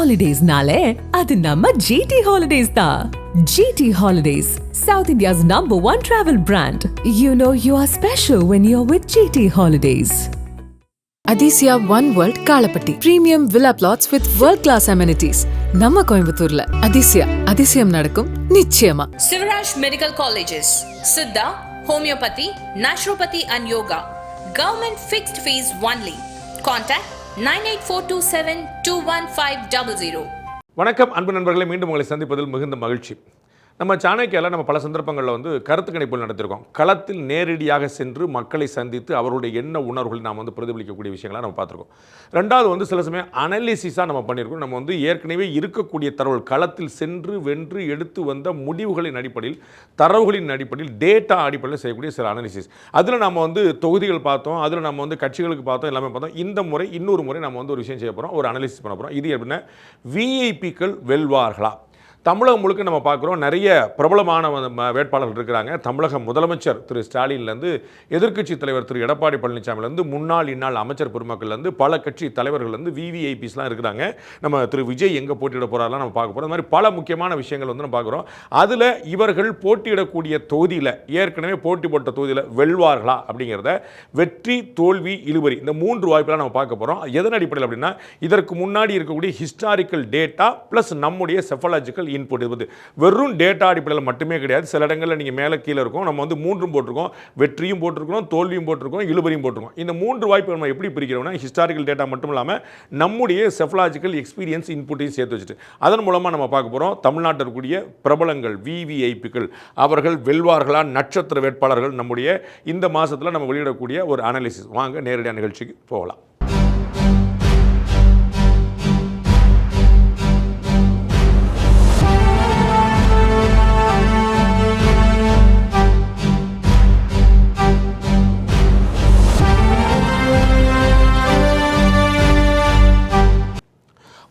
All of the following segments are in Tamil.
ஹாலிடேஸ்னாலே அது நம்ம ஜிடி ஹாலிடேஸ் தான் GT Holidays south India's number one travel brand you know you are special when you are with GT Holidays Athisaya one world Kalappatti premium villa plots with world class amenities நம்ம கோயம்புத்தூர்ல அதிசயா அதிசயம் நடக்கும் நிச்சயமா. Sivaraj Medical Colleges, Siddha, Homeopathy, nine eight four two seven two one five double zero வணக்கம் அன்பு நண்பர்களை மீண்டும் உங்களை சந்திப்பதில் மிகுந்த மகிழ்ச்சி நம்ம சாணக்கியால் நம்ம பல சந்தர்ப்பங்களில் வந்து கருத்து கணிப்புகள் நடத்திருக்கோம். களத்தில் நேரடியாக சென்று மக்களை சந்தித்து அவருடைய எண்ண உணர்வுகளை நாம் வந்து பிரதிபலிக்கக்கூடிய விஷயங்களை நம்ம பார்த்துருக்கோம். ரெண்டாவது வந்து சில சமயம் அனலிசிஸாக நம்ம பண்ணியிருக்கோம் நம்ம வந்து ஏற்கனவே இருக்கக்கூடிய தரவுகள் களத்தில் சென்று வென்று எடுத்து வந்த முடிவுகளின் அடிப்படையில் தரவுகளின் அடிப்படையில் டேட்டா அடிப்படையில் செய்யக்கூடிய சில அனாலிசிஸ் அதில் நம்ம வந்து தொகுதிகள் பார்த்தோம். அதில் நம்ம வந்து கட்சிகளுக்கு பார்த்தோம். எல்லாமே பார்த்தோம். இந்த முறை இன்னொரு முறை நம்ம வந்து ஒரு விஷயம் செய்ய போகிறோம் ஒரு அனாலிசிஸ் பண்ண போகிறோம் இது எப்படின்னா விஐபிக்கள் வெல்வார்களா? தமிழகம் முழுக்க நம்ம பார்க்குறோம். நிறைய பிரபலமான வேட்பாளர்கள் இருக்கிறாங்க. தமிழக முதலமைச்சர் திரு ஸ்டாலின்லேருந்து எதிர்க்கட்சி தலைவர் திரு எடப்பாடி பழனிசாமிலேருந்து முன்னாள் இந்நாள் அமைச்சர் பெருமக்கள்லேருந்து பல கட்சி தலைவர்கள்லேருந்து விவிஐபிஸ்லாம் இருக்கிறாங்க. நம்ம திரு விஜய் எங்கே போட்டியிட போகிறாரெலாம் நம்ம பார்க்க போகிறோம் இந்த மாதிரி பல முக்கியமான விஷயங்கள் வந்து நம்ம பார்க்குறோம். அதில் இவர்கள் போட்டியிடக்கூடிய தொகுதியில் ஏற்கனவே போட்டி போட்ட தொகுதியில் வெல்வார்களா அப்படிங்கிறத வெற்றி தோல்வி இழுபறி இந்த மூன்று வாய்ப்பெல்லாம் நம்ம பார்க்க போகிறோம் எதன் அடிப்படையில் அப்படின்னா இதற்கு முன்னாடி இருக்கக்கூடிய ஹிஸ்டாரிக்கல் டேட்டா ப்ளஸ் நம்முடைய செஃபலாஜிக்கல் இன்புட் இது. வந்து வெறும் டேட்டா அடிப்படையில் மட்டுமே கிடையாது. சில இடங்களில் நீங்கள் மேலே கீழே இருக்கும். நம்ம வந்து மூன்றும் போட்டிருக்கோம். வெற்றியும் போட்டிருக்கோம் தோல்வியும் போட்டிருக்கோம். இழுபறியும் போட்டிருக்கோம். இந்த மூன்று வாய்ப்பு நம்ம எப்படி பிரிக்கிறோம்னா ஹிஸ்டாரிக்கல் டேட்டா மட்டும் இல்லாமல் நம்முடைய செஃபலாஜிக்கல் எக்ஸ்பீரியன்ஸ் இன்புட்டையும் சேர்த்து வச்சுட்டு. அதன் மூலமாக நம்ம பார்க்க போகிறோம் தமிழ்நாட்டில் இருக்கக்கூடிய பிரபலங்கள் விவிஐபிக்கள் அவர்கள் வெல்வார்களா நட்சத்திர வேட்பாளர்கள் நம்முடைய இந்த மாதத்தில் நம்ம வெளியிடக்கூடிய ஒரு அனாலிசிஸ் வாங்க நேரடியாக நிகழ்ச்சிக்கு போகலாம்.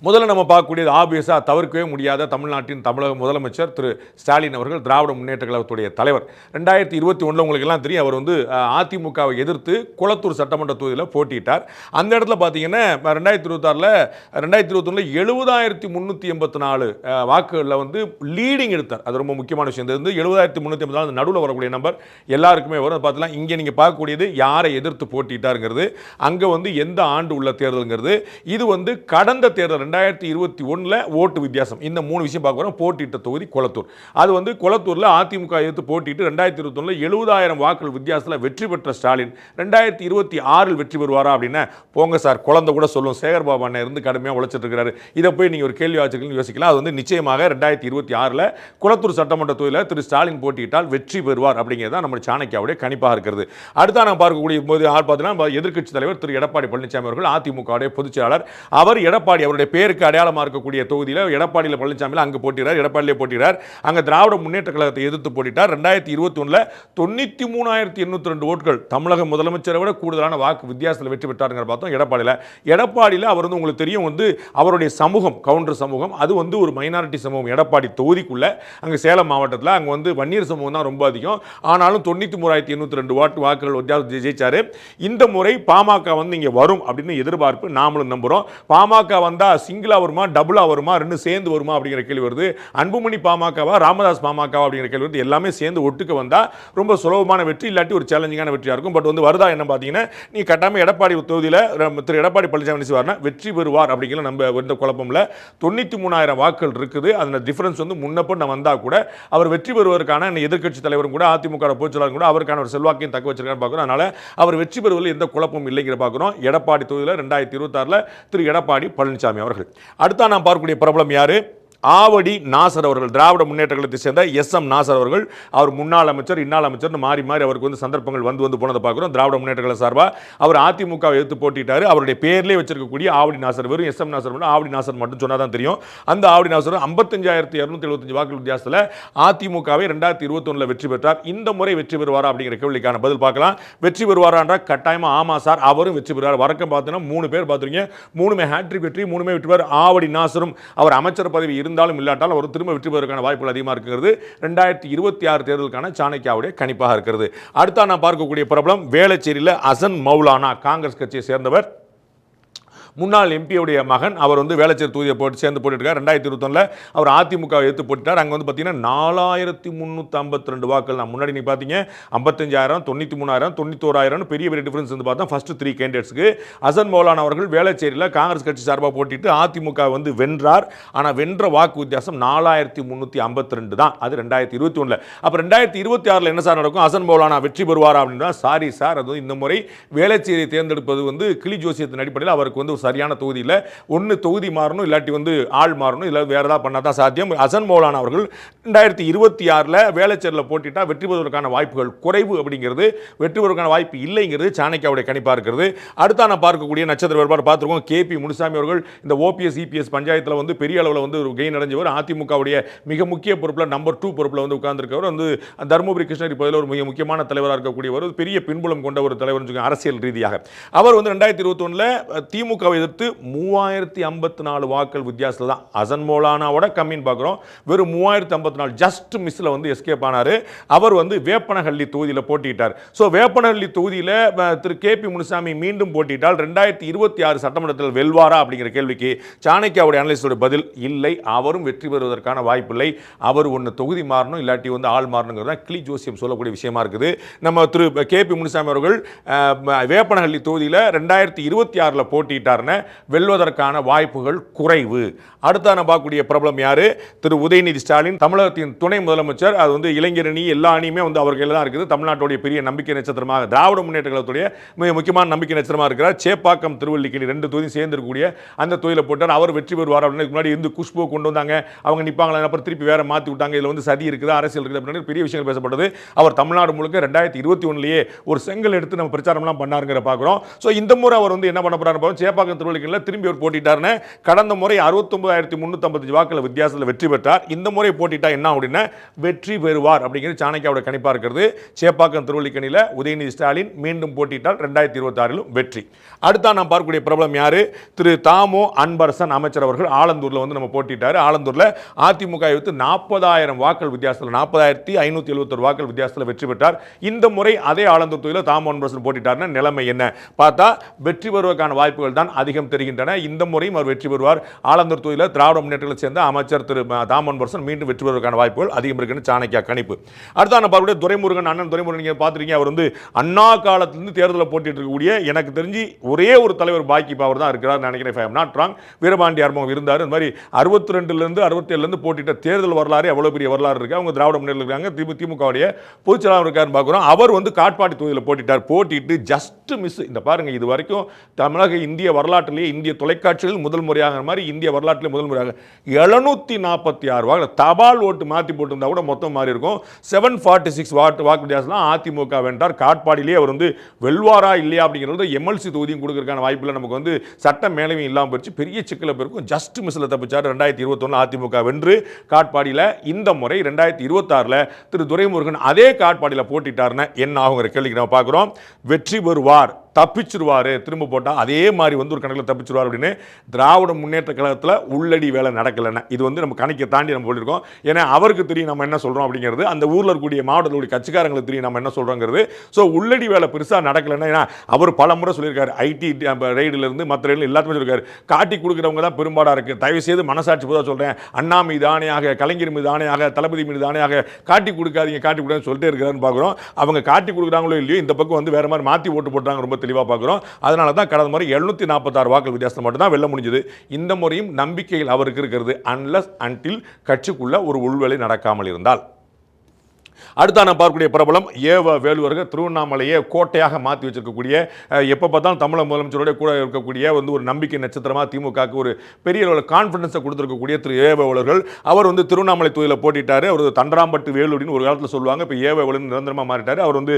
முதல்ல நம்ம பார்க்கக்கூடியது ஆபியஸாக தவிர்க்கவே முடியாத தமிழ்நாட்டின் தமிழக முதலமைச்சர் திரு ஸ்டாலின் அவர்கள் திராவிட முன்னேற்ற கழகத்துடைய தலைவர். ரெண்டாயிரத்தி இருபத்தி ஒன்றில் உங்களுக்கு எல்லாம் தெரியும் அவர் வந்து அதிமுகவை எதிர்த்து குளத்தூர் சட்டமன்ற தொகுதியில் போட்டியிட்டார் அந்த இடத்துல பார்த்தீங்கன்னா ரெண்டாயிரத்தி இருபத்தாறில் ரெண்டாயிரத்தி இருபத்தொன்னில் எழுபதாயிரத்தி முந்நூற்றி எண்பத்தி நாலு வாக்குகளில் வந்து லீடிங் எடுத்தார். அது ரொம்ப முக்கியமான விஷயம். இது வந்து எழுபதாயிரத்தி முந்நூற்றி எண்பத்தி நாலு நடுவில் வரக்கூடிய நம்பர் எல்லாருக்குமே வரும். பார்த்தலாம் இங்கே நீங்கள் பார்க்கக்கூடியது யாரை எதிர்த்து போட்டியிட்டாருங்கிறது அங்கே வந்து எந்த ஆண்டு உள்ள தேர்தலுங்கிறது இது வந்து கடந்த தேர்தல் ரெண்டாயிரத்தி இருபத்தி ஒன்றில் ஓட்டு வித்தியாசம். இந்த மூணு விஷயம் பார்க்க போகிறோம் போட்டியிட்ட தொகுதி குளத்தூர். அது வந்து குளத்தூரில் அதிமுக எதிர்த்து போட்டிட்டு ரெண்டாயிரத்தி இருபத்தொன்னில் எழுபதாயிரம் வாக்குகள் வித்தியாசத்தில் வெற்றி பெற்ற ஸ்டாலின் ரெண்டாயிரத்தி இருபத்தி ஆறில் வெற்றி பெறுவாரா அப்படின்னா போங்க சார். குழந்தை கூட சொல்லும். சேகர் பாபு அண்ணன் இருந்து கடுமையாக உழைச்சிட்டு இருக்காரு. இதை போய் நீங்கள் ஒரு கேள்வி வச்சுக்கணும்னு யோசிக்கலாம். அது வந்து நிச்சயமாக ரெண்டாயிரத்தி இருபத்தி ஆறில் குளத்தூர் சட்டமன்ற தொகுதியில் திரு ஸ்டாலின் போட்டியிட்டால் வெற்றி பெறுவார் அப்படிங்கிறது தான் நம்ம சாணக்கியாவுடைய கணிப்பாக இருக்கிறது. அடுத்தா நாம் பார்க்கக்கூடிய போது ஆள் பார்த்தீங்கன்னா எதிர்க்கட்சி தலைவர் திரு எடப்பாடி பழனிசாமி அவர்கள் அதிமுகவுடைய பொதுச் செயலாளர். அவர் எடப்பாடி அவருடைய பேருக்கு அடையாளமாக இருக்கக்கூடிய தொகுதியில் எடப்பாடியில் பழனிசாமியில் அங்கே போட்டிடுறார் எடப்பாடியிலே போட்டிடுறார் அங்கே திராவிட முன்னேற்ற கழகத்தை எதிர்த்து போட்டிட்டார் ரெண்டாயிரத்தி இருபத்தி ஒன்றில் தொண்ணூற்றி மூணாயிரத்தி எண்ணூற்றி ரெண்டு ஓட்கள் தமிழக முதலமைச்சரை விட கூடுதலான வாக்கு வித்தியாசத்தில் வெற்றி பெற்றாருங்கிற பார்த்தோம் எடப்பாடியில். எடப்பாடியில் அவர் வந்து உங்களுக்கு தெரியும் வந்து அவருடைய சமூகம் கவுண்டர் சமூகம் அது வந்து ஒரு மைனாரிட்டி சமூகம். எடப்பாடி தொகுதிக்குள்ளே அங்கே சேலம் மாவட்டத்தில் அங்கே வந்து வன்னியர் சமூகம் தான் ரொம்ப அதிகம். ஆனாலும் தொண்ணூற்றி மூணாயிரத்தி எண்ணூற்றி ரெண்டு வாட்டு வாக்குகள் வித்தியாசம் ஜெயிச்சார். இந்த முறை பாமக வந்து இங்கே வரும் அப்படின்னு எதிர்பார்ப்பு நாமளும் நம்புகிறோம் பாமக வந்தால் சிங்கிளாக வருமா டபுளாக வருமா ரெண்டும் சேர்ந்து வருமா அப்படிங்கிற கேள்வி வருது. அன்புமணி பாமகவா ராமதாஸ் பாமகவா அப்படிங்கிற கேள்வி வருது எல்லாமே சேர்ந்து ஒட்டுக்க வந்தால் ரொம்ப சுலபமான வெற்றி இல்லாட்டி ஒரு சேலஞ்சிங்கான வெற்றியாக இருக்கும். பட் வந்து வருதா என்ன பார்த்தீங்கன்னா நீ கட்டாமல் எடப்பாடி தொகுதியில் திரு எடப்பாடி பழனிசாமி என்ன செய்வார்னா வெற்றி பெறுவார் அப்படிங்கிற நம்ம எந்த குழப்பம்ல. தொண்ணூற்றி மூணாயிரம் வாக்குகள் இருக்குது. அந்த டிஃபரன்ஸ் வந்து முன்னப்ப நான் வந்தால் கூட அவர் வெற்றி பெறுவதற்கான எதிர்க்கட்சி தலைவரும் கூட அதிமுக பொதுச்செயலாளரும் கூட அவருக்கான ஒரு செல்வாக்கையும் தக்க வச்சிருக்கான்னு பார்க்குறோம். அதனால அவர் வெற்றி பெறுவதில் எந்த குழப்பமும் இல்லைங்கிற பார்க்குறோம். எடப்பாடி தொகுதியில் ரெண்டாயிரத்தி இருபத்தாறில் திரு எடப்பாடி பழனிசாமி அவர்கள். அடுத்தா நாம் பார்க்கக்கூடிய பிரபலம் யாரு? ஆவடி நாசர் அவர்கள் திராவிட முன்னேற்ற கழகத்தை சேர்ந்த எஸ் எம் நாசர் அவர்கள் அவர் முன்னாள் அமைச்சர் இன்னாள் அமைச்சர்னு மாறி மாறி அவருக்கு வந்து சந்தர்ப்பங்கள் வந்து வந்து போனதை பார்க்குறோம். திராவிட முன்னேற்ற கழக சார்பாக அவர் அதிமுக எடுத்து போட்டிட்டாரு. அவருடைய பேர்லேயே வச்சிருக்கக்கூடிய ஆவடி நாசர் வெறும் எஸ் எம் நாசர் ஆவடி நாசர் மட்டும் சொன்னால் தான் தெரியும். அந்த ஆவடி நாசர் ஐம்பத்தஞ்சாயிரத்தி இரநூத்தி எழுபத்தஞ்சு வாக்குகள் வித்தியாசத்தில் அதிமுகவை ரெண்டாயிரத்தி இருபத்தொன்னில் வெற்றி பெற்றார். இந்த முறை வெற்றி பெறுவாரா அப்படிங்கிற கேள்விக்கான பதில் பார்க்கலாம். வெற்றி பெறுவாரான்றா கட்டாயமாக ஆமாம் சார் அவரும் வெற்றி பெறுவார். வரக்கம் பார்த்தோன்னா மூணு பேர் பார்த்துருங்க மூணுமே ஹேட்ரிக் வெற்றி மூணுமே வெற்றி பெறுவார். ஆவடி நாசரும் அவர் அமைச்சர் பதவி இருந்தாலும் இல்லாட்டாலும் அவர் திரும்ப வெற்றி பெறுவதற்கான வாய்ப்புகள் அதிகமாக இருக்கிறது. ரெண்டாயிரத்தி இருபத்தி ஆறு தேர்தலுக்கான சாணக்கியாவுடைய கணிப்பாக இருக்கிறது. அடுத்தா நான் பார்க்கக்கூடிய பிரபலம் வேளச்சேரியில் அசன் மௌலானா காங்கிரஸ் கட்சியை சேர்ந்தவர் முன்னாள் எம்பியுடைய மகன் அவர் வந்து வேளச்சேரி தொகுதியை போட்டு சேர்ந்து போட்டுருக்கார் ரெண்டாயிரத்தி இருபத்தொன்னில் அவர் அதிமுக எடுத்து போட்டுட்டார். அங்கே வந்து பார்த்தீங்கன்னா நாலாயிரத்தி முந்நூற்றி ஐம்பத்தி ரெண்டு வாக்கள் நான் முன்னாடி நீ பார்த்தீங்க ஐம்பத்தஞ்சாயிரம் தொண்ணூற்றி மூணாயிரம் தொண்ணூத்தோராயிரம் பெரிய பெரிய டிஃபரன்ஸ் வந்து பார்த்தா ஃபஸ்ட்டு த்ரீ கேண்டிடேட்ஸ்க்கு அசன் மௌலான் அவர்கள் வேளச்சேரியில் காங்கிரஸ் கட்சி சார்பாக போட்டிட்டு அதிமுக வந்து வென்றார். ஆனால் வென்ற வாக்கு வித்தியாசம் நாலாயிரத்தி முந்நூற்றி ஐம்பத்தி ரெண்டு தான். அது ரெண்டாயிரத்தி இருபத்தி ஒன்றில் அப்போ ரெண்டாயிரத்தி இருபத்தி ஆறில் என்ன சார் நடக்கும்? அசன் மௌலானா வெற்றி பெறுவாரா அப்படின்னா சாரி சார் அது வந்து இந்த முறை வேளச்சேரியை தேர்ந்தெடுப்பது வந்து கிளி ஜோசியத்தின் அடிப்படையில் அவருக்கு வந்து ஒரு சரியான தொகுதி இல்லை ஒன்று தொகுதி மாறணும் இல்லாட்டி வந்து ஆள் மாறணும் இல்லை வேறு ஏதாவது பண்ணால் தான் சாத்தியம். அசன் மௌலானா அவர்கள் ரெண்டாயிரத்தி இருபத்தி ஆறில் வேலைச்சேரில் போட்டிட்டா வெற்றி பெறுவதற்கான வாய்ப்புகள் குறைவு அப்படிங்கிறது வெற்றி பெறுவதற்கான வாய்ப்பு இல்லைங்கிறது சாணக்கியாவுடைய கணிப்பாக இருக்கிறது. அடுத்தா நான் பார்க்கக்கூடிய நட்சத்திர வேறுபாடு பார்த்துருக்கோம். கே பி முனுசாமி அவர்கள் இந்த ஓபிஎஸ் இபிஎஸ் பஞ்சாயத்தில் வந்து பெரிய அளவில் வந்து ஒரு கெயின் அடைஞ்சவர். அதிமுகவுடைய மிக முக்கிய பொறுப்பில் நம்பர் டூ பொறுப்பில் வந்து உட்கார்ந்துருக்கவர். வந்து தருமபுரி கிருஷ்ணகிரி பகுதியில் ஒரு மிக முக்கியமான தலைவராக இருக்கக்கூடியவர். பெரிய பின்புலம் கொண்ட ஒரு தலைவர் அரசியல் ரீதியாக. அவர் வந்து ரெண்டாயிரத்தி இருபத்தொன்னில் திமுகவை எதிர்த்து மூவாயிரத்தி ஐம்பத்தி நாலு வாக்கள் வித்தியாசத்தில் தான். அசன் மோலானாவோட கம்மின்னு பார்க்குறோம். வெறும் மூவாயிரத்தி ஐம்பத்தி நாலு ஜஸ்ட் மிஸ்ஸில் வந்து எஸ்கேப் ஆனார். அவர் வந்து வேப்பனஹள்ளி தொகுதியில் போட்டியிட்டார். ஸோ வேப்பனஹள்ளி தொகுதியில் திரு கே பி முனுசாமி மீண்டும் போட்டிட்டால் ரெண்டாயிரத்தி இருபத்தி ஆறு சட்டமன்றத்தில் வெல்வாரா அப்படிங்கிற கேள்விக்கு சாணக்கியாவுடைய அனலிஸ்டோட பதில் இல்லை. அவரும் வெற்றி பெறுவதற்கான வாய்ப்பில்லை. அவர் ஒன்று தொகுதி மாறணும் இல்லாட்டி வந்து ஆள் மாறணுங்கிறது தான் கிளி ஜோசியம் சொல்லக்கூடிய விஷயமா இருக்குது. நம்ம திரு கே பி முனுசாமி அவர்கள் வேப்பனஹள்ளி தொகுதியில் ரெண்டாயிரத்தி இருபத்தி ஆறில் போட்டியிட்டார்னு வெல்வதற்கான வாய்ப்புகள் குறைவு. அடுத்த நம்ம பார்க்கக்கூடிய பிரபலம் யார்? திரு உதயநிதி ஸ்டாலின் தமிழகத்தின் துணை முதலமைச்சர் அது வந்து இளைஞர் அணி எல்லா அணியுமே வந்து அவர்கள் தான் இருக்குது. தமிழ்நாட்டுடைய பெரிய நம்பிக்கை நட்சத்திரமாக திராவிட முன்னேற்ற கழகத்துடைய மிக முக்கியமான நம்பிக்கை நட்சத்திரமாக இருக்கிறார். சேப்பாக்கம் திருவல்லிக்கணி ரெண்டு தொகுதி சேர்ந்திருக்கக்கூடிய அந்த தொகுதியில் போட்டார். அவர் வெற்றி பெறுவார் அப்படின்னு முன்னாடி இருந்து குஷ்பு கொண்டு வந்தாங்க. அவங்க நிற்பாங்களா அப்புறம் திருப்பி வேற மாற்றி விட்டாங்க. இதில் வந்து சதி இருக்குது. அரசியல் இருக்குது அப்படின்னு பெரிய விஷயங்கள் பேசப்பட்டது. அவர் தமிழ்நாடு முழுக்க ரெண்டாயிரத்தி இருபத்தி ஒன்றுலேயே ஒரு செங்கல் எடுத்து நம்ம பிரச்சாரம்லாம் பண்ணாருங்கிற பார்க்குறோம் ஸோ இந்த முறை அவர் வந்து என்ன பண்ண போறாரு பாருங்க. சேப்பாக்கம் திருவள்ளிக்கணில் திரும்பி அவர் போட்டிட்டாருன்னு கடந்த முறை அறுபத்தொம்பதாயிரத்தி முந்நூற்றம்பத்தஞ்சு வாக்கில் வித்தியாசத்தில் வெற்றி பெற்றார். இந்த முறை போட்டிட்டா என்ன அப்படின்னா வெற்றி பெறுவார் அப்படிங்கிறது சாணக்கியாவோட கணிப்பாக இருக்கிறது. சேப்பாக்கம் திருவள்ளிக்கணியில் உதயநிதி ஸ்டாலின் மீண்டும் போட்டிட்டால் ரெண்டாயிரத்தி இருபத்தாறிலும் வெற்றி. அடுத்தா நாம் பார்க்கக்கூடிய பிரபலம் யார்? திரு தாமோ அன்பரசன் அமைச்சர் அவர்கள் ஆலந்தூரில் வந்து நம்ம போட்டிட்டார். ஆலந்தூரில் அதிமுக வைத்து நாற்பதாயிரம் வாக்கள் வித்தியாசத்தில் நாற்பதாயிரத்தி ஐநூற்றி எழுபத்தொரு வாக்கள் வித்தியாசத்தில் வெற்றி பெற்றார். இந்த முறை அதே ஆலந்தூர் தொகுதியில் தாமோ அன்பரசன் போட்டிட்டார்னா நிலைமை என்ன? பார்த்தா வெற்றி பெறுவதற்கான வாய்ப்புகள் தான் அதிகம் தெரிகின்றன. இந்த முறையும் அவர் வெற்றி பெறுவார். ஆலந்தூர் தொகுதியில் திராவிட முன்னேற்றங்களை சேர்ந்த அமைச்சர் திரு தாமன் பர்சன் மீண்டும் வெற்றி பெறுவதற்கான வாய்ப்புகள் அதிகம் இருக்குன்னு சாணக்கியா கணிப்பு. அடுத்த நான் பார்க்கக்கூடிய துரைமுருகன் அண்ணன் துரைமுருகன் நீங்கள் பார்த்துருக்கீங்க. அவர் வந்து அண்ணா காலத்திலிருந்து தேர்தலில் போட்டிட்டு இருக்கக்கூடிய எனக்கு தெரிஞ்சு ஒரே ஒரு தலைவர் பாக்கி அவர் தான் இருக்கிறார் நினைக்கிறேன். If நாட் am வீரபாண்டி அர்மம் இருந்தார். இந்த மாதிரி அறுபத்தி ரெண்டுலேருந்து அறுபத்தேழுலேருந்து போட்டிட்ட தேர்தல் வரலாறு எவ்வளோ பெரிய வரலாறு இருக்குது அவங்க திராவிட முன்னேற்றம் இருக்காங்க. திமு திமுகவுடைய பொதுச்செயலாளர் இருக்காருன்னு பார்க்குறோம். அவர் வந்து காட்பாடி தொகுதியில் போட்டிட்டார். போட்டிட்டு ஜஸ்ட் மிஸ் இந்த பாருங்கள் இது வரைக்கும் தமிழக இந்திய வரலாற்றிலேயே இந்திய தொலைக்காட்சியில் முதல் முறையாகிற மாதிரி இந்திய வரலாற்றிலே முதல் முறையாக. எழுநூத்தி நாற்பத்தி ஆறு வாக்கு தபால் ஓட்டு மாற்றி போட்டிருந்தா கூட மொத்தம் மாறி இருக்கும். செவன் ஃபார்ட்டி சிக்ஸ் வாட்டு வாக்கு வித்தியாசம் அதிமுக வென்றார். காட்பாடியிலே அவர் வந்து வெல்வாரா இல்லையா அப்படிங்கிறது எம்எல்சி தொகுதியும் கொடுக்கறதுக்கான வாய்ப்பில் நமக்கு வந்து சட்ட மேலவையும் இல்லாமல் போயிடுச்சு பெரிய சிக்கல போயிருக்கும். ஜஸ்ட் மிஸ்ல தப்பிச்சார். ரெண்டாயிரத்தி இருபத்தொன்னு அதிமுக வென்று காட்பாடியில் இந்த முறை ரெண்டாயிரத்தி இருபத்தாறில் திரு துரைமுருகன் அதே காட்பாடியில் போட்டிட்டார்னு என்ன ஆகுங்கிற கேள்விக்கு நம்ம பார்க்குறோம். வெற்றி பெறுவார். தப்பிச்சிருவாரு திரும்ப போட்டால் அதே மாதிரி வந்து ஒரு கணக்கில் தப்பிச்சிருவார் அப்படின்னு திராவிட முன்னேற்ற கழகத்தில் உள்ளடி வேலை நடக்கலைன்னா. இது வந்து நம்ம கணக்கை தாண்டி நம்ம சொல்லியிருக்கோம் ஏன்னா அவருக்கு தெரியும் நம்ம என்ன சொல்கிறோம் அப்படிங்கிறது. அந்த ஊரில் இருக்கக்கூடிய மாவட்டத்தில் கட்சிக்காரங்களுக்கு தெரியும் நம்ம என்ன சொல்கிறோங்கிறது ஸோ உள்ளடி வேலை பெருசாக நடக்கலைன்னா ஏன்னா அவர் பல முறை சொல்லியிருக்காரு. ஐடி ரைடுலேருந்து மற்ற ரைடில் எல்லாத்துமே சொல்லியிருக்காரு. காட்டி கொடுக்குறவங்க தான் பெரும்பாடாக இருக்குது தயவு செய்து மனசாட்சி போதாக சொல்கிறேன் அண்ணா மீது ஆணையாக கலைஞர் மீது ஆணையாக தளபதி மீது ஆணையாக காட்டி கொடுக்காதீங்க காட்டி கொடுக்காதுன்னு சொல்லிட்டு இருக்கிறான்னு பார்க்குறோம் அவங்க காட்டி கொடுக்குறாங்களோ இல்லையோ இந்த பக்கம் வந்து வேறு மாதிரி மாற்றி ஓட்டு போட்டாங்க ரொம்ப தெளிவாக பார்க்குறோம். அதனால தான் கடந்த முறை எழுநூத்தி நாற்பத்தாறு வாக்கு வித்தியாசம் மட்டும் தான் வெல்ல முடிஞ்சது. இந்த முறையும் நம்பிக்கையில் அவருக்கு இருக்கிறது அன்லஸ் அன்டில் கட்சிக்குள்ள ஒரு உள்வேலை நடக்காமல் இருந்தால். அடுத்த நான் பார்க்கக்கூடிய பிரபலம் ஏவ வேலுவர்கள் திருவண்ணாமலையை கோட்டையாக மாற்றி வச்சிருக்கக்கூடிய எப்போ பார்த்தாலும் தமிழக முதலமைச்சரோட கூட இருக்கக்கூடிய வந்து ஒரு நம்பிக்கை நட்சத்திரமாக திமுகவுக்கு ஒரு பெரிய அளவில் கான்ஃபிடன்ஸை கொடுத்துருக்கக்கூடிய திரு ஏவலர்கள் அவர் வந்து திருவண்ணாமலை தொகுதியில் போட்டிட்டார். அவர் தண்டராம்பட்டு வேலுடின்னு ஒரு காலத்தில் சொல்லுவாங்க. இப்போ ஏவ நிரந்தரமாக மாறிட்டார். அவர் வந்து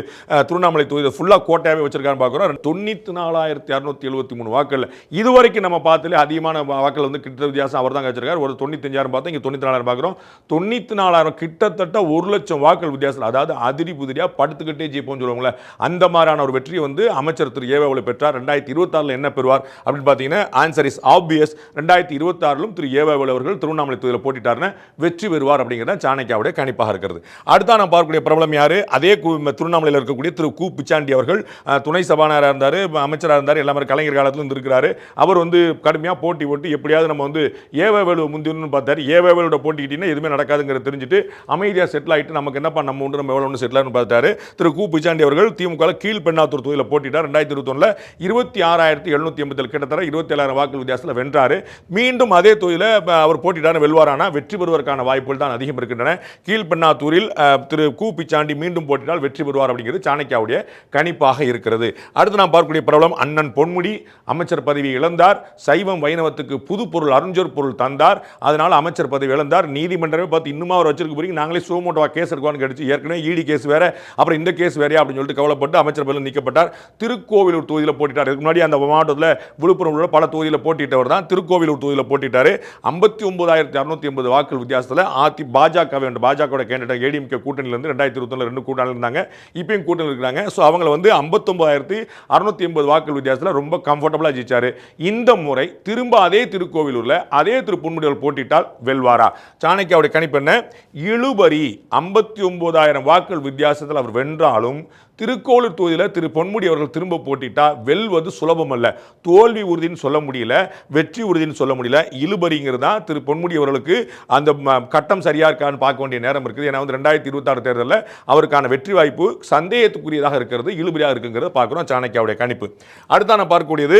திருவண்ணாமலை தொகுதியில் ஃபுல்லாக கோட்டையாகவே வச்சிருக்காருன்னு பார்க்குறோம். தொண்ணூற்றி நாலாயிரத்தி அறுநூத்தி எழுபத்தி மூணு வாக்கள் இதுவரைக்கும் நம்ம பார்த்துல அதிகமான வாக்கள் வந்து கிட்ட வித்தியாசம் அவர் தான் வச்சிருக்காரு ஒரு தொண்ணூத்தஞ்சாயிரம் பார்த்தா இங்கே தொண்ணூற்றி நாலாயிரம் பார்க்குறோம். தொண்ணூற்றி நாலாயிரம் கிட்டத்தட்ட ஒரு லட்சம் வாக்கள் வித்தியாசம் வித்தியாசத்தில் அதாவது அதிரி புதிரியா படுத்துக்கிட்டே ஜெயிப்போம்னு சொல்லுவாங்களே அந்த மாதிரியான ஒரு வெற்றியை வந்து அமைச்சர் திரு ஏவாவில் பெற்றார் ரெண்டாயிரத்தி இருபத்தாறில் என்ன பெறுவார் அப்படின்னு பார்த்தீங்கன்னா ஆன்சர் இஸ் ஆப்வியஸ் ரெண்டாயிரத்தி இருபத்தாறிலும் திரு ஏவாவில் அவர்கள் திருவண்ணாமலை தொகுதியில் போட்டிட்டாருன்னு வெற்றி பெறுவார் அப்படிங்கிறத சாணக்கியாவுடைய கணிப்பாக இருக்கிறது. அடுத்தா நான் பார்க்கக்கூடிய பிரபலம் யாரு? அதே திருவண்ணாமலையில் இருக்கக்கூடிய திரு கு பிச்சாண்டி அவர்கள் துணை சபாநாயகராக இருந்தார் அமைச்சராக இருந்தார் எல்லாமே கலைஞர் காலத்துல இருந்து இருக்கிறாரு அவர் வந்து கடுமையாக போட்டி போட்டு எப்படியாவது நம்ம வந்து ஏவேவேலு முந்தினு பார்த்தாரு. ஏவேவேலோட போட்டிக்கிட்டீங்கன்னா எதுவுமே நடக்காதுங்கிறத தெரிஞ்சுட்டு அமைதியாக செட்டில் ஆகிட்டு நமக்கு என்னப்பா நம்ம உண்டு நம்ம எவ்வளோ ஒன்று செட்டில் ஆகணும்னு பார்த்தாரு திரு கு. பிச்சாண்டி அவர்கள் திமுக கீழ் பெண்ணாத்தூர் தொகுதியில் போட்டிட்டார் ரெண்டாயிரத்தி இருபத்தொன்னில் இருபத்தி ஆறாயிரத்தி எழுநூற்றி எண்பத்தில் கிட்டத்தட்ட இருபத்தி ஏழாயிரம் வாக்கு வித்தியாசத்தில் வென்றார். மீண்டும் அதே தொகுதியில் அவர் போட்டிட்டார் வெல்வாரானா வெற்றி பெறுவதற்கான வாய்ப்புகள் தான் அதிகம் இருக்கின்றன. கீழ் பெண்ணாத்தூரில் திரு கு. பிச்சாண்டி மீண்டும் போட்டிட்டால் வெற்றி பெறுவார் அப்படிங்கிறது சாணக்கியாவுடைய கணிப்பாக இருக்கிறது. அடுத்து நாம் பார்க்கக்கூடிய பிரபலம் அண்ணன் பொன்முடி. அமைச்சர் பதவி இழந்தார். சைவம் வைணவத்துக்கு புது பொருள் அறிஞர் பொருள் தந்தார். அதனால் அமைச்சர் பதவி இழந்தார். நீதிமன்றமே பார்த்து இன்னுமா அவர் வச்சிருக்க போறீங்க? நாங்களே சுகமோட்டோவா கேஸ் எடுக்குவான்னு கேட்டுச்சு. ஏற்கனவே இடி கேஸ் வேற அப்புறம் இந்த கேஸ் வேறையா அப்படின்னு சொல்லிட்டு கவலைப்பட்டு அமைச்சர் பதில் நீக்கப்பட்டார். திருக்கோவிலூர் தொகுதியில் போட்டிட்டார். இதுக்கு முன்னாடி அந்த மாவட்டத்தில் விழுப்புரம் உள்ள பல தொகுதியில் போட்டிட்டவர் தான் திருக்கோவிலூர் தொகுதியில் போட்டிட்டாரு. ஐம்பத்தி ஒன்பதாயிரத்தி அறுநூத்தி எண்பது வாக்குகள் வித்தியாசத்தில் ஆத்தி பாஜக வேண்டும் பாஜக கேண்டிடேட் ஏடிஎம்கே கூட்டணியிலிருந்து ரெண்டாயிரத்தி இருபத்தொன்னு ரெண்டு கூட்டணி இருந்தாங்க. இப்பயும் கூட்டணி இருக்கிறாங்க. ஸோ அவங்கள வந்து ஐம்பத்தொன்பதாயிரத்தி அறுநூத்தி எண்பது வாக்குகள் வித்தியாசத்தில் ரொம்ப கம்ஃபர்டபுளாக ஜெயிச்சார். இந்த முறை திரும்ப அதே திருக்கோவிலூரில் அதே திரு பொன்முடிகள் போட்டிட்டால் வெல்வாரா? சாணக்கியாவுடைய கணிப்பு என்ன? இழுபறி ஐம்பத்தி முப்பதாயிரம் வாக்குகள் வித்தியாசத்தில் அவர் வென்றாலும் திருக்கோளூர் தொகுதியில் திரு பொன்முடி அவர்கள் திரும்ப போட்டிட்டா வெல்வது சுலபம் அல்ல. தோல்வி உறுதின்னு சொல்ல முடியல வெற்றி உறுதின்னு சொல்ல முடியல. இழுபறிங்கிறது தான் திரு பொன்முடி அவர்களுக்கு அந்த ம, கட்டம் சரியா இருக்கான்னு பார்க்க வேண்டிய நேரம் இருக்குது. ஏன்னா வந்து ரெண்டாயிரத்தி இருபத்தாறு தேர்தலில் அவருக்கான வெற்றி வாய்ப்பு சந்தேகத்துக்குரியதாக இருக்கிறது இழுபறியாக இருக்குங்கிறத பார்க்குறோம். சாணக்கியாவுடைய கணிப்பு. அடுத்த நான் பார்க்கக்கூடியது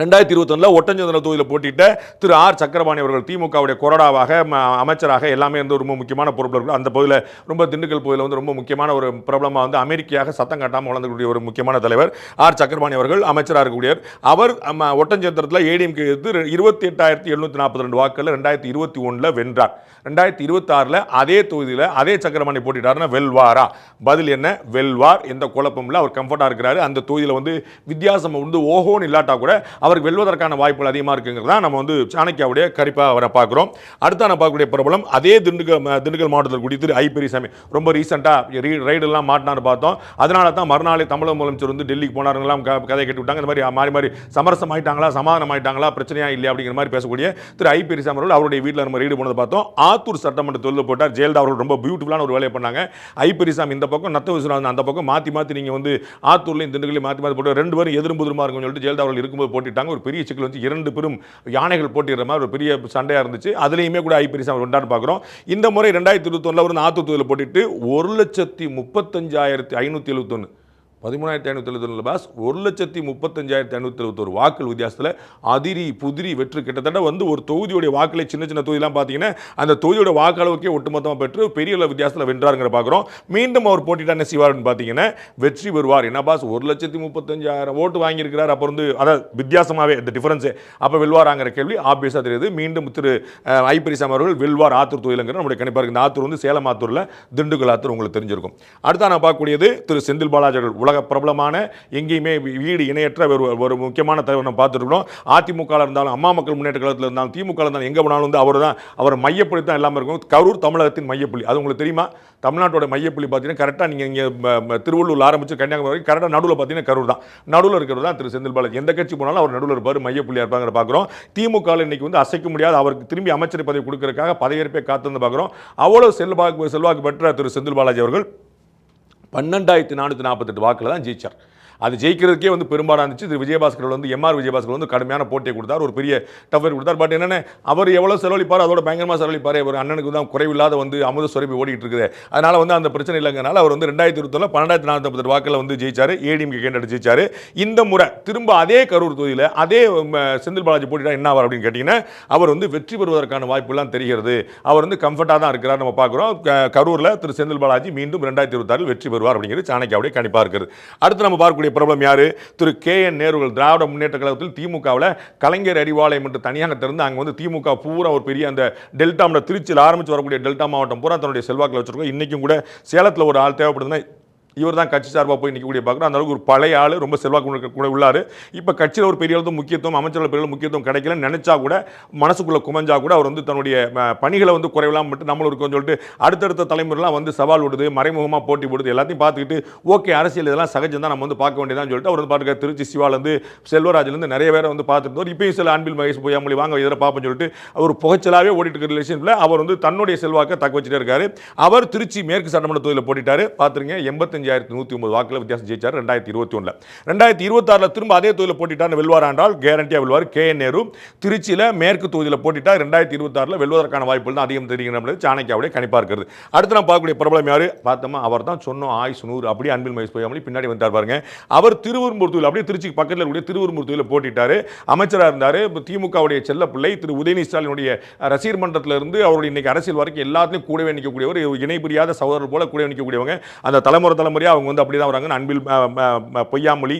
ரெண்டாயிரத்தி இருபத்தொன்னில் ஒட்டஞ்சந்திர தொகுதியில் போட்டிட்ட திரு ஆர். சக்கரபாணி அவர்கள் திமுகவுடைய கொறடாவாக அமைச்சராக எல்லாமே வந்து ரொம்ப முக்கியமான பொறுப்பில் இருக்கும் அந்த பகுதியில் ரொம்ப திண்டுக்கல் பகுதியில் வந்து ரொம்ப முக்கியமான ஒரு பிரபலமாக வந்து அமெரிக்கையாக சத்தம் காட்டாமல் வளர்ந்துக்கூடிய ஒரு முக்கியமான தலைவர் ஆர். சக்கரபாணி அவர்கள் அமைச்சராக இருக்கக்கூடியவர். அவர் ஒட்டஞ்சந்திரத்தில் ஏடிஎம்கே எடுத்து இருபத்தி எட்டாயிரத்தி எழுநூற்றி நாற்பத்தி ரெண்டு வாக்குகளில் ரெண்டாயிரத்தி இருபத்தி ஒன்றில் வென்றார். ரெண்டாயிரத்தி இருபத்தாறில் அதே தொகுதியில் அதே சக்கரபாணி போட்டிட்டாருன்னா வெல்வாரா? பதில் என்ன? வெல்வார். எந்த குழப்பமும் இல்லை. அவர் கம்ஃபர்ட்டாக இருக்கிறாரு. அந்த தொகுதியில் வந்து வித்தியாசம் வந்து ஓஹோன்னு இல்லாட்டா கூட அவருக்கு வெல்வதற்கான வாய்ப்புகள் அதிகமாக இருக்குங்கிறது தான் நம்ம வந்து சாணக்கியாவுடைய கரிப்பாக அவரை பார்க்குறோம். அடுத்த நான் பார்க்கக்கூடிய பிரபலம் அதே திண்டுக்கல் திண்டுக்கல் மாவட்டத்தில் கூடிய திரு ஐ பெரியசாமி ரொம்ப ரீசெண்டாக ரைடெல்லாம் மாட்டினார் பார்த்தோம். அதனால தான் மறுநாளே தமிழக முதலமைச்சர் வந்து டெல்லிக்கு போனாருங்களாம் க- கதை கேட்டு விட்டாங்க. இந்த மாதிரி மாறி மாறி சமரசம் ஆயிட்டாங்களா சமாதானம் ஆயிட்டாங்களா பிரச்சனையா இல்லையா அப்படிங்கிற மாதிரி பேசக்கூடிய திரு ஐ பெரியசாமி அவர்கள் அவருடைய வீட்டில் நம்ம ரீடு போனதை பார்த்தோம். ஆத்தூர் சட்டமன்ற தொழில் போட்டார். ஜெயலலிதா அவர்கள் ரொம்ப பியூட்டிஃபுல்லான ஒரு வேலையை பண்ணாங்க. ஐ பெரியசாமி இந்த பக்கம் நத்த விஸ்வநாதன் அந்த பக்கம் மாற்றி மாற்றி நீங்கள் வந்து ஆத்தூர்லையும் திண்டுக்கல்லையும் மாற்றி மாற்றி போட்டு ரெண்டு பேரும் எதிரும் புதிருமா இருக்கும்னு சொல்லிட்டு ஜெயலலிதா அவர்கள் இருக்கும்போது போட்டிட்டாங்க. ஒரு பெரிய சிக்கல் வந்து இரண்டு பெரும் யானைகள் போட்டிடுற மாதிரி ஒரு பெரிய சண்டையாக இருந்துச்சு. அதுலேயுமே கூட ஐ அவர் கொண்டாடு பார்க்குறோம். இந்த முறை ரெண்டாயிரத்தி இருபத்தொன்னில் ஒரு நாற்பத்தொதில் போட்டிட்டு ஒரு லட்சத்தி முப்பத்தஞ்சாயிரத்தி ஐநூற்றி எழுபத்தொன்று பதிமூணாயிரத்தி ஐநூற்றி எழுபத்தொன்னு பாஸ். ஒரு லட்சத்தி முப்பத்தஞ்சாயிரத்தி ஐநூற்றி எழுபத்தொரு வாக்கள் வித்தியாசத்தில் அதிரி புதிரி வெற்று கிட்டத்தட்ட வந்து ஒரு தொகுதியுடைய வாக்களை சின்ன சின்ன தொகுதியெலாம் பார்த்தீங்கன்னா அந்த தொகுதியோட வாக்களவுக்கே ஒட்டுமொத்தமாக பெற்று பெரிய அளவு வித்தியாசத்தில் வென்றாருங்கிற பார்க்குறோம் மீண்டும் அவர் போட்டிட்டான சிவார்னு பார்த்தீங்கன்னா வெற்றி பெறுவார். என்ன பாஸ்? ஒரு லட்சத்தி முப்பத்தஞ்சாயிரம் ஓட்டு வாங்கியிருக்கிறார். அப்புறம் வந்து அதாவது வித்தியாசமாகவே இந்த டிஃபரன்ஸு அப்போ வெல்வாராங்கிற கேள்வி ஆப்வியஸாக தெரியுது. மீண்டும் திரு அஹ், அவர்கள் வெல்வார் ஆத்தூர் தொகுதியிலங்கிற நம்முடைய கணிப்பாக இருக்குது இந்த ஆத்தூர் வந்து சேலம் ஆத்தூரில் திண்டுக்கல் ஆத்தூர் உங்களுக்கு தெரிஞ்சிருக்கும். அடுத்த நான் பார்க்கக்கூடியது திரு செந்தில் பாலாஜி அவர்கள் உலக பிரபலமான எங்கேயுமே வீடு இணையற்ற ஒரு ஒரு முக்கியமான தலைவர் நம்ம பார்த்துருக்கோம் அதிமுக இருந்தாலும் அம்மா மக்கள் முன்னேற்ற கழகத்தில் இருந்தாலும் திமுக இருந்தாலும் எங்கே போனாலும் வந்து அவர் தான் அவர் மையப்புள்ளி தான் எல்லாமே இருக்கும். கரூர் தமிழகத்தின் மையப்புள்ளி. அது உங்களுக்கு தெரியுமா? தமிழ்நாட்டோட மையப்புள்ளி பார்த்தீங்கன்னா கரெக்டாக நீங்கள் இங்கே திருவள்ளூர் ஆரம்பித்து கன்னியாகுமரி வரைக்கும் கரெக்டாக நடுவில் பார்த்தீங்கன்னா கரூர் தான். நடுவில் இருக்கிறது தான் திரு செந்தில் பாலாஜி. எந்த கட்சி போனாலும் அவர் நடுவில் இருப்பார் மையப்புள்ளியாக இருப்பாங்க பார்க்குறோம் திமுக இன்னைக்கு வந்து அசைக்க முடியாது அவருக்கு திரும்பி அமைச்சர் பதவி கொடுக்கறதுக்காக பதவியேற்பே காத்திருந்து பார்க்குறோம் அவ்வளோ செல்வாக்கு செல்வாக்கு பெற்ற திரு செந்தில் பாலாஜி அவர்கள் பன்னெண்டாயிரத்தி நானூற்றி நாற்பத்தெட்டு வாக்கில் தான் ஜெயிச்சார். அது ஜெயிக்கிறதுக்கே வந்து பெரும்பாலாக இருந்துச்சு. திரு விஜயபாஸ்கர் வந்து எம்ஆர் விஜயபாஸ்கர் வந்து கடுமையான போட்டியை கொடுத்தார். ஒரு பெரிய டஃபர் கொடுத்தார். பட் என்னென்ன அவர் எவ்வளோ செலவழிப்பார் அதோட பயங்கரமாக செலவழிப்பார். ஒரு அண்ணனுக்கு தான் குறைவில்லாத வந்து அமுத சுரப்பி ஓடிட்டு இருக்குது. அதனால் வந்து அந்த பிரச்சனை இல்லைங்கனால அவர் வந்து ரெண்டாயிரத்தி இருபத்தொன்னு பன்னெண்டாயிரத்தி நானூற்றி வாக்கில் வந்து ஜெயிச்சார். ஏடிஎம்கே கேண்டட் ஜெயிச்சார். இந்த முறை திரும்ப அதே கரூர் தொகுதியில் அதே செந்தில் பாலாஜி போட்டிட்டா என்ன ஆவார் அப்படின்னு கேட்டிங்கன்னா அவர் வந்து வெற்றி பெறுவதற்கான வாய்ப்புலாம் தெரிகிறது. அவர் வந்து கம்ஃபர்ட்டாக தான் இருக்கிறார் நம்ம பார்க்குறோம். கரூரில் திரு செந்தில் பாலாஜி மீண்டும் ரெண்டாயிரத்தி இருபத்தாறில் வெற்றி பெறுவார் அப்படிங்கிறது சாணக்கியாவுடைய கணிப்பாக இருக்குது. அடுத்து நம்ம பார்க்கக்கூடிய பிரபலம் யார்? திரு கே என் நேருகள். திராவிட முன்னேற்ற கழகத்தில் திமுகவில் கலைஞர் அறிவாலயம் என்று தனியாக திறந்து அங்கே வந்து திமுக பூரா ஒரு பெரிய அந்த டெல்டா திருச்சியில் ஆரம்பித்து வரக்கூடிய டெல்டா மாவட்டம் பூரா தன்னுடைய செல்வாக்கில் வச்சுருக்கோம். இன்றைக்கும் கூட சேலத்தில் ஒரு ஆள் தேவைப்படுதுன்னா இவர் தான் கட்சி சார்பாக போய் நிற்கக்கூடிய பார்க்குறோம் அந்த அளவுக்கு ஒரு பழைய ஆள் ரொம்ப செல்வாக்கு கூட உள்ளார். இப்போ கட்சியில் ஒரு பெரிய அளவு முக்கியத்துவம் அமைச்சர்கள் பெரிய முக்கியத்துவம் கிடைக்கலன்னு நினச்சா கூட மனசுக்குள்ளே குமஞ்சா கூட அவர் வந்து தன்னுடைய பணிகளை வந்து குறைவிலாம் மட்டும் நம்மளும் இருக்கோம்னு சொல்லிட்டு அடுத்தடுத்த தலைமுறைலாம் வந்து சவால் விடுது மறைமுகமாக போட்டி போடுது எல்லாத்தையும் பார்த்துக்கிட்டு ஓகே அரசியல் இதெல்லாம் சகஜம் தான் நம்ம வந்து பார்க்க வேண்டியதான்னு சொல்லிட்டு அவர் வந்து பாருங்க திருச்சி சிவாலேருந்து செல்வராஜ்லேருந்து நிறைய பேரை வந்து பார்த்துருந்தோம் இப்பயும் சில அன்பில் மகேஷ் பொய்யாமொழி வாங்க இதில் பார்ப்போம்னு சொல்லிட்டு அவர் புகைச்சலாகவே ஓடிட்டு இருக்கிற ரிலேஷனில் அவர் வந்து தன்னுடைய செல்வாக்கை தக்க வச்சுட்டே இருக்காரு. அவர் திருச்சி மேற்கு சட்டமன்ற தொகுதியில் போட்டிட்டாரு. பார்த்துருங்க எண்பத்தஞ்சாயிரத்தி நூற்றி ஒன்பது வாக்கில் வித்தியாசம் ஜெயிச்சார் ரெண்டாயிரத்தி இருபத்தி ஒன்றில் ரெண்டாயிரத்தி இருபத்தாறில் திரும்ப அதே தொகுதியில் போட்டிட்டார் வெல்வார் என்றால் கேரண்டியாக வெல்வார். கே. என். நேரு திருச்சியில் மேற்கு தொகுதியில் போட்டிட்டார் ரெண்டாயிரத்தி இருபத்தாறில் வெல்வதற்கான வாய்ப்புகள் தான் அதிகம் தெரிகிறது சாணக்கியாவுடைய கணிப்பாக இருக்கிறது அடுத்து நான் பார்க்கக்கூடிய பிரபலம் யார்? பார்த்தோமா அவர் தான் சொன்னோம் ஆயுஷ் நூறு அப்படியே அன்பில் மகேஷ் பொய்யாமொழி பின்னாடி வந்தார் பாருங்க. அவர் திருவெரும்பூர் தொகுதியில் அப்படியே திருச்சிக்கு பக்கத்தில் இருக்கக்கூடிய திருவெரும்பூர் தொகுதியில் போட்டிட்டார். அமைச்சராக இருந்தார் திமுகவுடைய செல்ல பிள்ளை திரு. உதயநிதி ஸ்டாலினுடைய ரசிகர் மன்றத்திலிருந்து அவருடைய இன்னைக்கு அரசியல் வரைக்கும் எல்லாத்துலையும் கூடவே நிற்கக்கூடியவர் இணை புரியாத சகோதரர் போல கூடவே நிற்கக்கூடியவங்க அந்த தலைமுறை தலைமுறை தலைமுறையாக அவங்க வந்து அப்படி தான் வராங்க. அன்பில் பொய்யாமொழி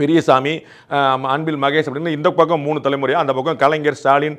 பெரியசாமி அன்பில் மகேஷ் அப்படின்னு இந்த பக்கம் மூணு தலைமுறையாக அந்த பக்கம் கலைஞர் ஸ்டாலின்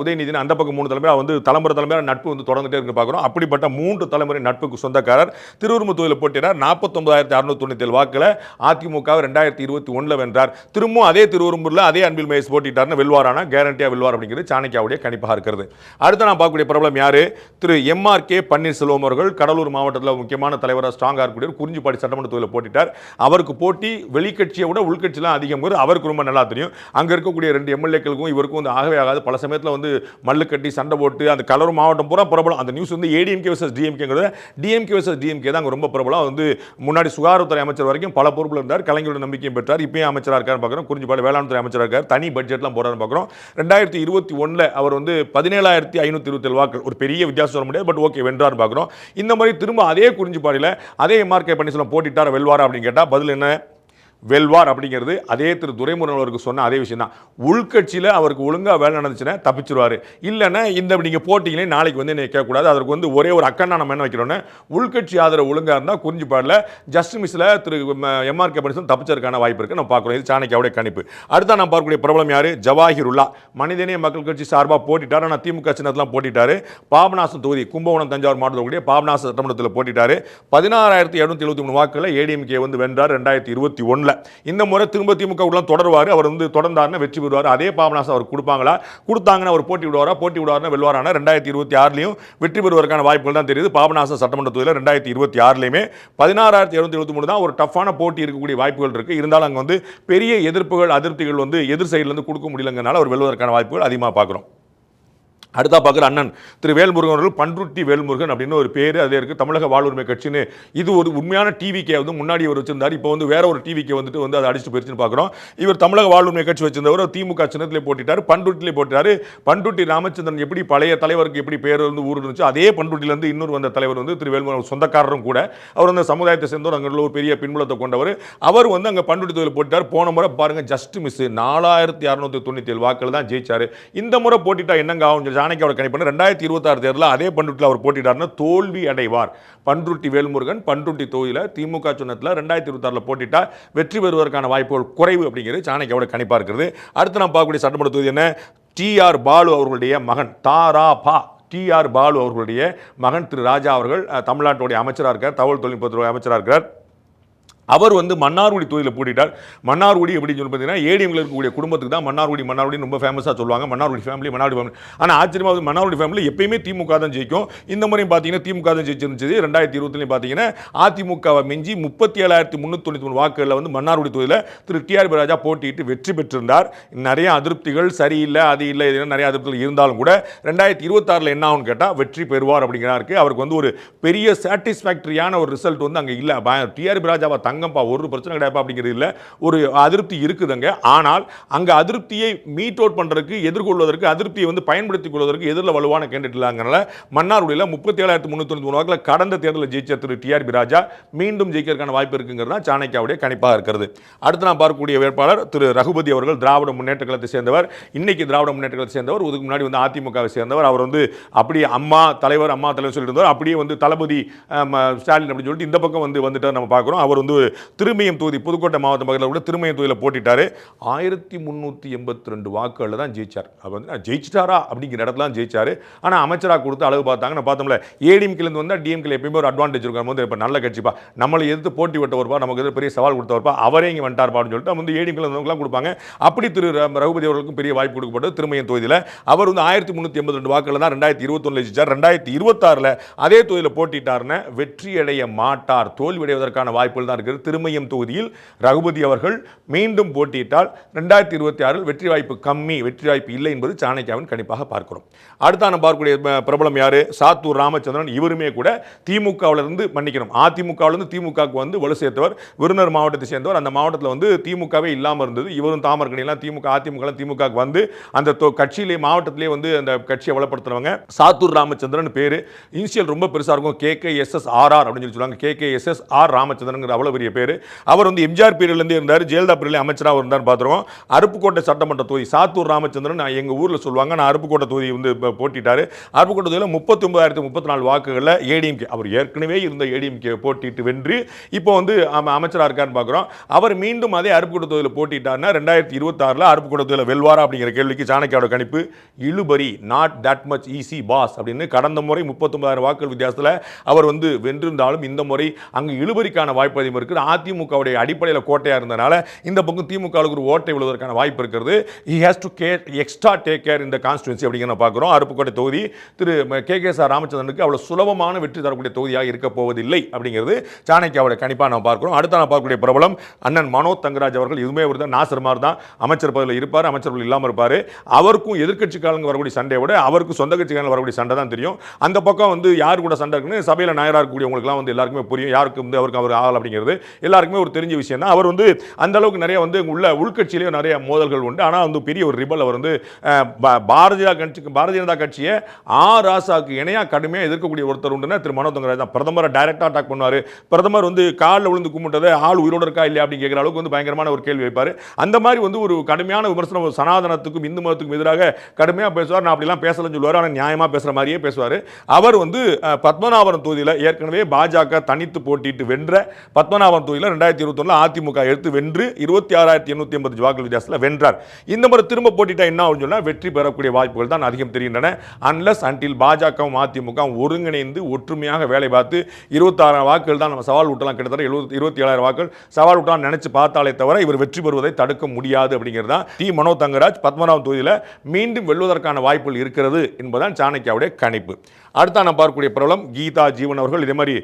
உதயநிதி உதயநிதினு அந்த பக்கம் மூணு தலைமுறை வந்து தலைமுறை தலைமுறை நட்பு வந்து தொடர்ந்துட்டே இருக்கு பார்க்குறோம். அப்படிப்பட்ட மூன்று தலைமுறை நட்புக்கு சொந்தக்காரர். திருவுரும்பு தொகுதியில் போட்டினார் நாற்பத்தொன்பதாயிரத்தி அறுநூத்தி தொண்ணூற்றி வாக்கில் அதிமுக ரெண்டாயிரத்தி இருபத்தி ஒன்றில் வென்றார். திரும்பவும் அதே திருவரும்பூரில் அதே அன்பில் மகேஷ் போட்டிட்டார்னு வெல்வாரானா கேரண்டியாக வெல்வார் அப்படிங்கிறது சாணக்கியாவுடைய கணிப்பாக இருக்கிறது. அடுத்து நான் பார்க்கக்கூடிய பிரபலம் யார்? திரு எம்ஆர் கே பன்னீர்செல்வம் அவர்கள் கடலூர் மாவட்டத்தில் முக்கியமான தலைவராக ஸ்ட்ராங்காக இருக்கக்கூடிய குறிஞ்சிப்பாடி சட்டமன்ற தொகுதியில் போட்டிட்டார் அவருக்கு போட்டி வெளிக்கட்சியை விட உள்கட்சிலாம் அதிகம் அவருக்கு ரொம்ப நல்லா தெரியும். அங்கே இருக்கக்கூடிய ரெண்டு எம்எல்ஏக்களுக்கும் இவருக்கும் வந்து ஆகவே ஆகாது. பல சமயத்தில் வந்து மல்லு கட்டி சண்டை போட்டு அந்த கலர் மாவட்டம் பூரா பிரபலம். அந்த நியூஸ் வந்து ஏடிஎம்கே வர்சஸ் டிஎம்கேங்கிறது டிஎம்கே வர்சஸ் டிஎம்கே தான் அங்கே ரொம்ப பிரபலம். வந்து முன்னாடி சுகாதாரத்துறை அமைச்சர் வரைக்கும் பல பொறுப்பில் இருந்தார். கலைஞரோட நம்பிக்கையும் பெற்றார். இப்பயும் அமைச்சராக இருக்காருன்னு பார்க்குறோம் குறிஞ்சிப்பாடு வேளாண்துறை அமைச்சராக இருக்கார். தனி பட்ஜெட்லாம் போறாருன்னு பார்க்குறோம் ரெண்டாயிரத்தி இருபத்தி ஒன்றில் அவர் வந்து பதினேழாயிரத்தி ஐநூற்றி இருபத்தேழு வாக்கள் ஒரு பெரிய வித்தியாசம் சொல்ல முடியாது. பட் ஓகே வென்றார்னு பார்க்குறோம் இந்த மாதிரி திரும்ப அதே குறிஞ்சிப்பாடியில் அதே எம்ஆர்கே பன்னீர்செல்வம் போட்டிட்டார் வெல்வாரா அப்படின்னு கேட்டால் பதில் என்ன? வெல்வார் அப்படிங்கிறது அதே திரு துரைமுருகன் அவருக்கு சொன்ன அதே விஷயம் தான் உள்கட்சியில் அவருக்கு ஒழுங்காக வேலை நடந்துச்சுன்னா தப்பிச்சிருவார். இல்லைன்னா இந்த நீங்கள் போட்டிங்களே நாளைக்கு வந்து என்னை கேட்கக்கூடாது. அதற்கு வந்து ஒரே ஒரு அக்கண்ணா நம்ம என்ன வைக்கிறோன்னு உள்கட்சி ஆதரவு ஒழுங்காக இருந்தால் குறிஞ்சிப்பாடில் ஜஸ்ட் மிஸில் திரு எம்ஆர்கே பனிசன் தப்பிச்சதுக்கான வாய்ப்பு இருக்குது நம்ம பார்க்குறோம். இது சாணக்கியாவுடைய கணிப்பு. அடுத்தா நான் பார்க்கக்கூடிய பிரபலம் யார்? ஜவாஹிருல்லா. மனிதனே மக்கள் கட்சி சார்பாக போட்டிட்டார். ஆனால் திமுக சின்னத்தெலாம் போட்டிட்டார். பாபநாசம் தொகுதி கும்பகோணம் தஞ்சாவூர் மாவட்டத்தில் பாபநாசம் சட்டமன்றத்தில் போட்டிட்டார். பதினாறாயிரத்தி எழுநூத்தி எழுபத்தி மூணு வாக்குகளில் ஏடிஎம்கே வந்து வென்றார். ரெண்டாயிரத்தி இருபத்தி ஒன்றில் இந்த முறை திரும்ப திமுக உள்ள தொடருவார். அவர் வந்து தொடர்ந்தார்னா வெற்றி பெறுவார். அதே பாபநாசம் அவர் கொடுப்பாங்களா? கொடுத்தாங்கன்னா அவர் போட்டி விடுவாரா? போட்டி விடுவார்னா வெல்வாரானா? ரெண்டாயிரத்தி இருபத்தி ஆறுலையும் வெற்றி பெறுவதற்கான வாய்ப்புகள் தான் தெரியுது. பாபநாசம் சட்டமன்ற தொகுதியில் ரெண்டாயிரத்தி இருபத்தி ஆறுலையுமே பதினாறாயிரத்தி எழுநூத்தி எழுபத்தி மூணு தான் ஒரு டஃப்பான போட்டி இருக்கக்கூடிய வாய்ப்புகள் இருக்குது இருந்தாலும் அங்கே வந்து பெரிய எதிர்ப்புகள் அதிருப்திகள் வந்து எதிர் சைடுலேருந்து கொடுக்க முடியலங்கிறனால அவர் வெல்வதற்கான வாய்ப்புகள் அதிகமாக பார்க்குறோம். அடுத்தா பார்க்குற அண்ணன். திரு வேல்முருகன் அவர்கள் பன்ருட்டி வேல்முருகன் அப்படின்னு ஒரு பேர் அதே இருக்குது தமிழக வாழ்வுரிமை கட்சின்னு. இது ஒரு உண்மையான டிவிக்கே வந்து முன்னாடி அவர் வச்சிருந்தார் இப்போ வந்து வேற ஒரு டிவிக்கே வந்துட்டு வந்து அதை அடிச்சுட்டு போயிருச்சுன்னு பார்க்குறோம். இவர் தமிழக வாழ்வுரிமை கட்சி வச்சிருந்தவர் திமுக சின்னத்தில் போட்டிட்டார் பன்ருட்டிலே போட்டிட்டாரு. பன்ருட்டி ராமச்சந்திரன் எப்படி பழைய தலைவருக்கு எப்படி பேர் வந்து ஊர் இருந்துச்சு அதே பன்ருட்டிலேருந்து இன்னொரு வந்த தலைவர் வந்து திரு வேல்முருகன் சொந்தக்காரரும் கூட. அவர் அந்த சமுதாயத்தை சேர்ந்தவர் அங்கே உள்ள ஒரு பெரிய பின்புலத்தை கொண்டவர். அவர் வந்து அங்கே பன்ருட்டி தொகுதியில் போட்டிட்டார். போன முறை பாருங்கள் ஜஸ்ட் மிஸ் நாலாயிரத்தி அறுநூத்தி தொண்ணூற்றி ஏழு வாக்குகள் தான் ஜெயிச்சார். இந்த முறை போட்டிட்டா என்னங்க ஆகும் சாணக்கியோட ஜானகியோட கணிப்பு ரெண்டாயிரத்தி இருபத்தாறு தேர்தலில் அதே பண்ருட்டில் அவர் போட்டிட்டார்னா தோல்வி அடைவார். பன்ருட்டி வேல்முருகன் பன்ருட்டி தொகுதியில் திமுக சின்னத்தில் ரெண்டாயிரத்தி இருபத்தாறில் போட்டிட்டா வெற்றி பெறுவதற்கான வாய்ப்புகள் குறைவு அப்படிங்கிறது சாணக்கியோட கணிப்பாக இருக்கிறது அடுத்து நாம் பார்க்கக்கூடிய சட்டமன்ற தொகுதி என்ன? டிஆர் பாலு அவர்களுடைய மகன் தாரா பா. டிஆர் பாலு அவர்களுடைய மகன் திரு ராஜா அவர்கள் தமிழ்நாட்டுடைய அமைச்சராக இருக்கார் தகவல் தொழில்நுட்பத்துறை அமைச்சராக இருக்கிறார் அவர் வந்து மன்னார்குடி தொகுதியில் போட்டிட்டார். மன்னார்குடி எப்படின்னு சொல்லி பார்த்தீங்கன்னா ஏடிஎம்ல இருக்கக்கூடிய குடும்பத்துக்கு தான் மன்னார்குடி மன்னார்குடி ரொம்ப ஃபேமஸாக சொல்லுவாங்க. மன்னார்குடி ஃபேமிலி மன்னார்குடி ஃபேமிலி ஆனால் ஆச்சரியமாக மன்னார்குடி ஃபேமிலி எப்பயுமே திமுக தான் ஜெயிக்கும். இந்த முறையும் பார்த்தீங்கன்னா திமுக தான் ஜெயிச்சிருந்துச்சு. ரெண்டாயிரத்தி இருபத்துலையும் பார்த்தீங்கன்னா அதிமுகவை மிஞ்சி முப்பத்தி ஏழாயிரத்தி முந்நூற்றி தொண்ணூற்றி மூணு வாக்குகளில் வந்து மன்னார்குடி தொகுதியில் திரு. டிஆர் ராஜா போட்டியிட்டு வெற்றி பெற்றிருந்தார். நிறைய அதிருப்திகள் சரியில்லை அது இல்லை இது நிறைய அதிருப்திகள் இருந்தாலும் கூட ரெண்டாயிரத்தி இருபத்தாறில் என்ன ஆகும்னு கேட்டால் வெற்றி பெறுவார் அப்படிங்கிறாருக்கு. அவருக்கு வந்து ஒரு பெரிய சாட்டிஸ்ஃபேக்டரியான ஒரு ரிசல்ட் வந்து அங்கே இல்லை. டிஆர் ராஜாவா தங்கம்ப்பா ஒரு பிரச்சனை கிடையாதுப்பா அப்படிங்கிறது இல்லை. ஒரு அதிருப்தி இருக்குதுங்க. ஆனால் அங்கே அதிருப்தியை மீட் அவுட் பண்ணுறதுக்கு எதிர்கொள்வதற்கு அதிருப்தியை வந்து பயன்படுத்திக் கொள்வதற்கு எதிரில் வலுவான கேண்டிடேட் இல்லாங்கனால மன்னார்குடியில் முப்பத்தி ஏழாயிரத்தி முந்நூற்றி மூணு வாக்கில் கடந்த தேர்தலில் ஜெயிச்ச திரு டிஆர்பி ராஜா மீண்டும் ஜெயிக்கிறதுக்கான வாய்ப்பு இருக்குங்கிறது தான் சாணக்கியாவுடைய கணிப்பாக இருக்கிறது. அடுத்து நான் பார்க்கக்கூடிய வேட்பாளர் திரு ரகுபதி அவர்கள் திராவிட முன்னேற்ற கழகத்தை சேர்ந்தவர். இன்னைக்கு திராவிட முன்னேற்ற கழகத்தை சேர்ந்தவர். இதுக்கு முன்னாடி வந்து அதிமுகவை சேர்ந்தவர். அவர் வந்து அப்படியே அம்மா தலைவர் அம்மா தலைவர் சொல்லிட்டு இருந்தார் அப்படியே வந்து தளபதி ஸ்டாலின் அப்படின்னு சொல்லிட்டு இந்த பக்கம் வந்து வந்துட்டு நம்ம பார்க்குறோம். அவர் வந்து திருமயம் தொகுதி புதுக்கோட்டை மாவட்ட பக்கத்தில் கூட திருமயம் தொகுதியில் போட்டிட்டாரு. ஆயிரத்தி முந்நூற்றி எண்பத்தி ரெண்டு வாக்குகளில் தான் ஜெயிச்சார். அவர் வந்து ஜெயிச்சிட்டாரா அப்படிங்கிற இடத்துல தான் ஜெயிச்சாரு. ஆனால் அமைச்சராக கொடுத்து அளவு பார்த்தாங்க. நான் பார்த்தோம்ல ஏடிஎம்கிலேருந்து வந்தால் டிஎம்கில் எப்பயுமே ஒரு அட்வான்டேஜ் இருக்கும். போது இப்போ நல்ல கட்சிப்பா நம்மளை எதிர்த்து போட்டி விட்டவர்ப்பா நமக்கு எதிர்த்து பெரிய சவால் கொடுத்தவர்ப்பா அவரே இங்கே வந்துட்டார்ப்பா அப்படின்னு சொல்லிட்டு வந்து ஏடிஎம்கில் வந்தவங்களாம் கொடுப்பாங்க. அப்படி திரு ரகுபதி அவர்களுக்கும் பெரிய வாய்ப்பு கொடுக்கப்பட்டது திருமயம் தொகுதியில். அவர் வந்து ஆயிரத்தி முந்நூற்றி எண்பத்தி ரெண்டு வாக்குகள் தான் ரெண்டாயிரத்தி இருபத்தொன்னு ஜெயிச்சார். ரெண்டாயிரத்தி இருபத்தாறில் அதே தொகுதியில் போட்டிட்டார்னு வெற்றி அடைய மாட்டார். தோல்வியடைவதற்கான வாய்ப்புகள் தான் இருக்குது இருக்கிறது திருமயம் தொகுதியில் ரகுபதி அவர்கள் மீண்டும் போட்டியிட்டால் ரெண்டாயிரத்தி இருபத்தி ஆறில் வெற்றி வாய்ப்பு கம்மி வெற்றி வாய்ப்பு இல்லை என்பது சாணக்கியாவின் கணிப்பாக பார்க்கிறோம். அடுத்த நம்ம பார்க்கக்கூடிய பிரபலம் யாரு? சாத்தூர் ராமச்சந்திரன். இவருமே கூட திமுகவுல இருந்து மன்னிக்கணும். அதிமுகவிலிருந்து திமுகவுக்கு வந்து வலு சேர்த்தவர் விருந்தர் மாவட்டத்தை சேர்ந்தவர். அந்த மாவட்டத்தில் வந்து திமுகவே இல்லாமல் இருந்தது. இவரும் தாமரக்கணிலாம் திமுக அதிமுக திமுகவுக்கு வந்து அந்த கட்சியிலே மாவட்டத்திலே வந்து அந்த கட்சியை வளப்படுத்துறவங்க சாத்தூர் ராமச்சந்திரன் பேரு. இனிஷியல் ரொம்ப பெருசா இருக்கும். K K S S R R அப்படின்னு சொல்லி சொல்லுவாங்க. K K S S R Ramachandran அவ்வளவு பெரிய பேர். அவர் வந்து எம்ஜிஆர் பீரியட்லேருந்து இருந்தார். ஜெயலலிதா பீரியட்லேயே அமைச்சராக இருந்தார் பார்த்துருவோம். அருப்புக்கோட்டை சட்டமன்ற தொகுதி சாத்தூர் ராமச்சந்திரன் நான் எங்கள் ஊரில் சொல்லுவாங்க நான் அருப்புக்கோட்டை தொகுதி வந்து போட்டிட்டார். அருப்புக்கோட்டை தொகுதியில் முப்பத்தி ஒன்பதாயிரத்தி முப்பத்தி நாலு வாக்குகளில் ஏடிஎம்கே அவர் ஏற்கனவே இருந்த ஏடிஎம்கே போட்டிட்டு வென்று இப்போ வந்து அமைச்சராக இருக்கான்னு பார்க்குறோம். அவர் மீண்டும் அதே அருப்புக்கோட்டை தொகுதியில் போட்டிட்டார்னா ரெண்டாயிரத்தி இருபத்தாறில் அருப்புக்கோட்டை தொகுதியில் வெல்வாரா அப்படிங்கிற கேள்விக்கு சாணக்கியோட கணிப்பு இழுபறி not that much easy boss அப்படின்னு கடந்த முறை முப்பத்தொன்பதாயிரம் வாக்குகள் வித்தியாசத்தில் அவர் வந்து வென்றிருந்தாலும் இந்த முறை அங்கு இழுபறிக்கான வாய்ப்பு அதிகம் இருக்கிற அதிமுகவுடைய அடிப்படையில் கோட்டையாக இருந்தனால இந்த பக்கம் திமுகவுக்கு ஒரு ஓட்டை விழுவதற்கான வாய்ப்பு இருக்கிறது. He has to care extra take care இந்த கான்ஸ்டுவன்சி அப்படிங்கிற பார்க்குறோம். அருப்புக்கோட்டை தொகுதி திரு கே கே சார் ராமச்சந்திரனுக்கு அவ்வளோ சுலபமான வெற்றி தரக்கூடிய தொகுதியாக இருக்க போவதில்லை அப்படிங்கிறது சாணக்கியாவோட கணிப்பாக நாம் பார்க்குறோம். அடுத்த நான் பார்க்கக்கூடிய பிரபலம் அண்ணன் மனோ தங்கராஜ் அவர்கள் இதுவுமே ஒரு தான் நாசர் மாதிரி தான். அமைச்சர் பதவியில் இருப்பார் அமைச்சர் பதவியில் இல்லாமல் இருப்பார். அவருக்கும் எதிர்க்கட்சிக்காரங்க வரக்கூடிய சண்டையை விட அவருக்கும் சொந்த கட்சிக்காரங்க வரக்கூடிய சண்டை தான் தெரியும். அந்த பக்கம் வந்து யார் கூட சண்டை இருக்குன்னு சபையில் நாயராக இருக்கக்கூடியவங்களுக்குலாம் வந்து எல்லாருக்குமே புரியும். யாருக்கு வந்து அவருக்கு அவர் ஆகல் அப்படிங்கிறது எல்லாருக்குமே ஒரு தெரிஞ்ச விஷயம் தான் அவர் வந்து அந்த அளவுக்கு நிறைய வந்து உள்ள உள்கட்சியிலேயும் நிறைய மோதல்கள் உண்டு. ஆனால் வந்து பெரிய ஒரு ரிபல் அவர் வந்து பாரதிய கட்சிக்கு பாரதிய ஜனதா கட்சியை ஆ ராசாவுக்கு இணையாக கடுமையாக எதிர்க்கக்கூடிய ஒருத்தர் உண்டுன்னா திரு. மனோ தங்கராஜ் தான். பிரதமரை டைரெக்டாக அட்டாக் பண்ணுவார். பிரதமர் வந்து காலில் விழுந்து கும்பிட்டதை ஆள் உயிரோடு இருக்கா இல்லையா அப்படின்னு கேட்குற அளவுக்கு வந்து பயங்கரமான ஒரு கேள்வி வைப்பார். அந்த மாதிரி வந்து ஒரு கடுமையான விமர்சனம் சனாதனத்துக்கும் இந்து மதத்துக்கும் எதிராக கடுமையாக பேசுவார். நான் அப்படிலாம் பேசலன்னு சொல்லுவார். ஆனால் நியாயமாக பேசுகிற மாதிரியே பேசுவார். அவர் வந்து அஹ், தொகுதியில் ஏற்கனவே பாஜக தனித்து போட்டிட்டு வென்ற பத்மநாப பத்மநாபரம் தொகுதியில் ரெண்டாயிரத்தி இருபத்தொன்னில் அதிமுக எடுத்து வென்று இருபத்தி ஆறாயிரத்தி எண்ணூற்றி ஐம்பது வாக்கு வித்தியாசத்தில் வென்றார். இந்த முறை திரும்ப போட்டிட்டா என்ன ஆகும்னு சொன்னால் வெற்றி பெறக்கூடிய வாய்ப்புகள் தான் அதிகம் தெரிகின்றன. அன்லஸ் அன்டில் பாஜகவும் அதிமுக ஒருங்கிணைந்து ஒற்றுமையாக வேலை பார்த்து இருபத்தாறாயிரம் வாக்குகள் தான் நம்ம சவால் விட்டலாம் கிட்டத்தட்ட எழுபத்தி இருபத்தி ஏழாயிரம் வாக்குகள் சவால் விட்டலாம் நினைச்சு பார்த்தாலே தவிர இவர் வெற்றி பெறுவதை தடுக்க முடியாது அப்படிங்கிறது தான் டி. மனோ தங்கராஜ் பத்மநாபம் தொகுதியில் மீண்டும் வெல்வதற்கான வாய்ப்புகள் இருக்கிறது என்பதுதான் சாணக்கியாவுடைய கணிப்பு. அடுத்த நான் பார்க்கக்கூடிய பிரபலம் கீதா ஜீவன் அவர்கள். இதே மாதிரி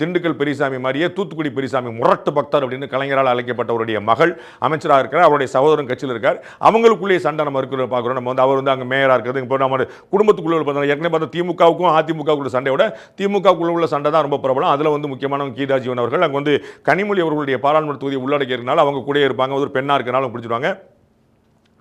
திண்டுக்கல் பெரியசாமி மாதிரியே தூத்துக்குடி பெரியசாமி முரட்டு பக்தர் அப்படின்னு கலைஞரால் அழைக்கப்பட்டவருடைய மகள் அமைச்சராக இருக்கிறார். அவருடைய சகோதரன் கட்சியில் இருக்கார். அவங்களுக்குள்ளேயே சண்டை நம்ம இருக்கிற பார்க்குறோம். நம்ம வந்து அவர் வந்து அங்கே மேயராக இருக்கிறது. இப்போ நம்ம குடும்பத்துக்குள்ளே பார்த்தோம் ஏற்கனவே பார்த்தா திமுகவுக்கும் அதிமுகவுக்குள்ள சண்டையோட திமுகவுக்குள்ள உள்ள சண்டை தான் ரொம்ப பிரபலம். அதில் வந்து முக்கியமான கீதா ஜீவன் அவர்கள். அங்கே வந்து கனிமொழி அவர்களுடைய பாராளுமன்ற தொகுதியை உள்ளடக்கியிருந்தாலும் அவங்க கூட இருப்பாங்க. ஒரு பெண்ணாக இருக்கிறனாலும் பிடிச்சிருவாங்க.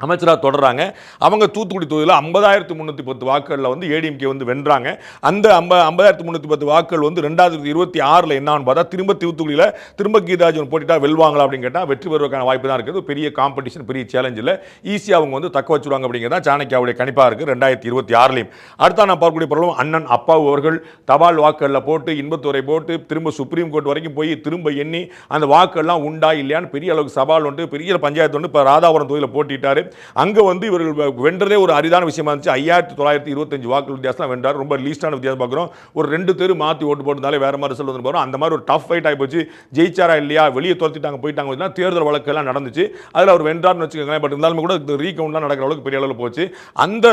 அமைச்சராக தொடர்றாங்க. அவங்க தூத்துக்குடி தொகுதியில் ஐம்பதாயிரத்து முந்நூற்றி பத்து வாக்குகளில் வந்து ஏடிஎம்கே வந்து வென்றாங்க. அந்த ஐம்ப ஐம்பதாயிரத்து முந்நூற்றி பத்து வாக்குகள் வந்து ரெண்டாயிரத்தி இருபத்தி ஆறில் என்னான்னு பார்த்தா திரும்ப தூத்துக்குடியில் திரும்ப கீதாஜன் போட்டிட்டா வெல்வாங்களா அப்படின்னு கேட்டால் வெற்றி பெறுவதற்கான வாய்ப்பு தான் இருக்குது. பெரிய காம்படிஷன் பெரிய சேலஞ்சில் ஈஸியாக அவங்க வந்து தக்க வச்சுருவாங்க அப்படிங்கிறது தான் சாணக்கியாவுடைய கணிப்பாக இருக்குது ரெண்டாயிரத்தி இருபத்தி ஆறுலையும். அடுத்த நான் பார்க்கக்கூடிய பிரபலம் அண்ணன் அப்பாவு அவர்கள் தபால் வாக்குகளில் போட்டு இன்பத்துறை போட்டு திரும்ப சுப்ரீம் கோர்ட் வரைக்கும் போய் திரும்ப எண்ணி அந்த வாக்குகள்லாம் உண்டா இல்லையான்னு பெரிய அளவுக்கு சவால் உண்டு. பெரிய பஞ்சாயத்து ஒன்று இப்போ ராதாபுரம் தொகுதியில் போட்டிட்டாரு. அங்கே வந்து இவர்கள் வென்றதே ஒரு அரிதான விஷயமா இருந்துச்சு. ஐயாயிரத்தி தொள்ளாயிரத்தி இருபத்தஞ்சு வாக்கு வித்தியாசம் வென்றார். ரொம்ப லீஸ்டான வித்தியாசம் பார்க்குறோம். ஒரு ரெண்டு தெரு மாற்றி ஓட்டு போட்டிருந்தாலே வேறு மாதிரி ரிசல்ட் வந்து போகிறோம் அந்த மாதிரி ஒரு டஃப் ஃபைட் ஆகி போச்சு. ஜெயிச்சாரா இல்லையா? வெளியே துரத்திட்டாங்க போயிட்டாங்க அப்படின்னா தேர்தல் வழக்கெல்லாம் நடந்துச்சு. அதில் அவர் வென்றார்னு வச்சுக்கோங்களேன். பட் இருந்தாலும் கூட ரீகவுண்ட்லாம் நடக்கிற அளவுக்கு பெரிய அளவில் போச்சு. அந்த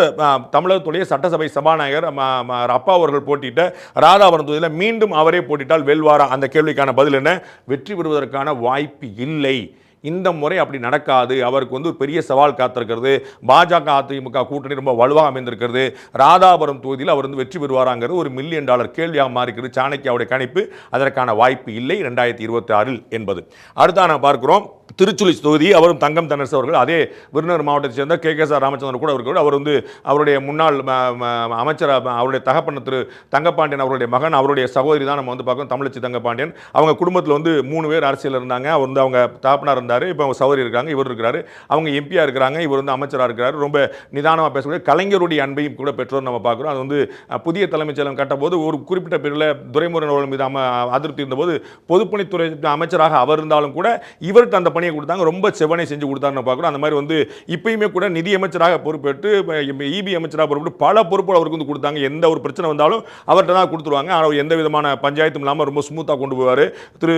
தமிழகத்துடைய சட்டசபை சபாநாயகர் அப்பா அவர்கள் போட்டியிட்ட ராதாபுரம் தொகுதியில் மீண்டும் அவரே போட்டிட்டால் வெல்வாரா? அந்த கேள்விக்கான பதில் என்ன? வெற்றி பெறுவதற்கான வாய்ப்பு இல்லை. இந்த முறை அப்படி நடக்காது. அவருக்கு வந்து ஒரு பெரிய சவால் காத்திருக்கிறது. பாஜக அதிமுக கூட்டணி ரொம்ப வலுவாக அமைந்திருக்கிறது. ராதாபுரம் தொகுதியில் அவர் வந்து வெற்றி பெறுவாராங்கிறது ஒரு மில்லியன் டாலர் கேள்வியாக மாறிக்கிறது. சாணக்கியாவுடைய கணிப்பு அதற்கான வாய்ப்பு இல்லை ரெண்டாயிரத்தி இருபத்தி ஆறில் என்பது. அடுத்த நான் பார்க்கிறோம். திருச்சுழி தொகுதி அவரும் தங்கம் தனர்ஸ் அவர்கள் அதே விருதுநகர் மாவட்டத்தை சேர்ந்த கே. கே. சார் ராமச்சந்திரன் கூட அவர்கள் அவர் வந்து அவருடைய முன்னாள் ம- அமைச்சர் அவருடைய தகப்பன் திரு தங்கப்பாண்டியன் அவருடைய மகன் அவருடைய சகோதரி தான் நம்ம வந்து பார்க்கணும் தமிழச்சி தங்கப்பாண்டியன். அவங்க குடும்பத்தில் வந்து மூணு பேர் அரசியல் இருந்தாங்க அவர் வந்து அவங்க தகப்பனார் இருந்தார் இப்போ அவங்க சகோதரி இருக்காங்க இவர் இருக்கிறாரு அவங்க எம்பியாக இருக்கிறாங்க இவர் வந்து அமைச்சராக இருக்கிறாரு. ரொம்ப நிதானமாக பேசக்கூடிய கலைஞருடைய அன்பையும் கூட பெற்றோர் நம்ம பார்க்குறோம். அது வந்து புதிய தலைமைச் செயலம் கட்டபோது ஒரு குறிப்பிட்ட பிரிவில் துரைமுருகன் அவர்கள் மீது அம அதிருப்தி இருந்தபோது பொதுப்பணித்துறை அமைச்சராக அவர் இருந்தாலும் கூட இவர்கிட்ட அந்த பணி பணியை கொடுத்தாங்க ரொம்ப செவனை செஞ்சு கொடுத்தாருன்னு பார்க்குறோம் அந்த மாதிரி வந்து இப்பயுமே கூட நிதி அமைச்சராக பொறுப்பேற்று இபி அமைச்சராக பொறுப்பேற்று பல பொறுப்புகள் அவருக்கு வந்து கொடுத்தாங்க எந்த ஒரு பிரச்சனை வந்தாலும் அவர்கிட்ட தான் கொடுத்துருவாங்க ஆனால் எந்த விதமான பஞ்சாயத்தும் இல்லாமல் ரொம்ப ஸ்மூத்தாக கொண்டு போவார் திரு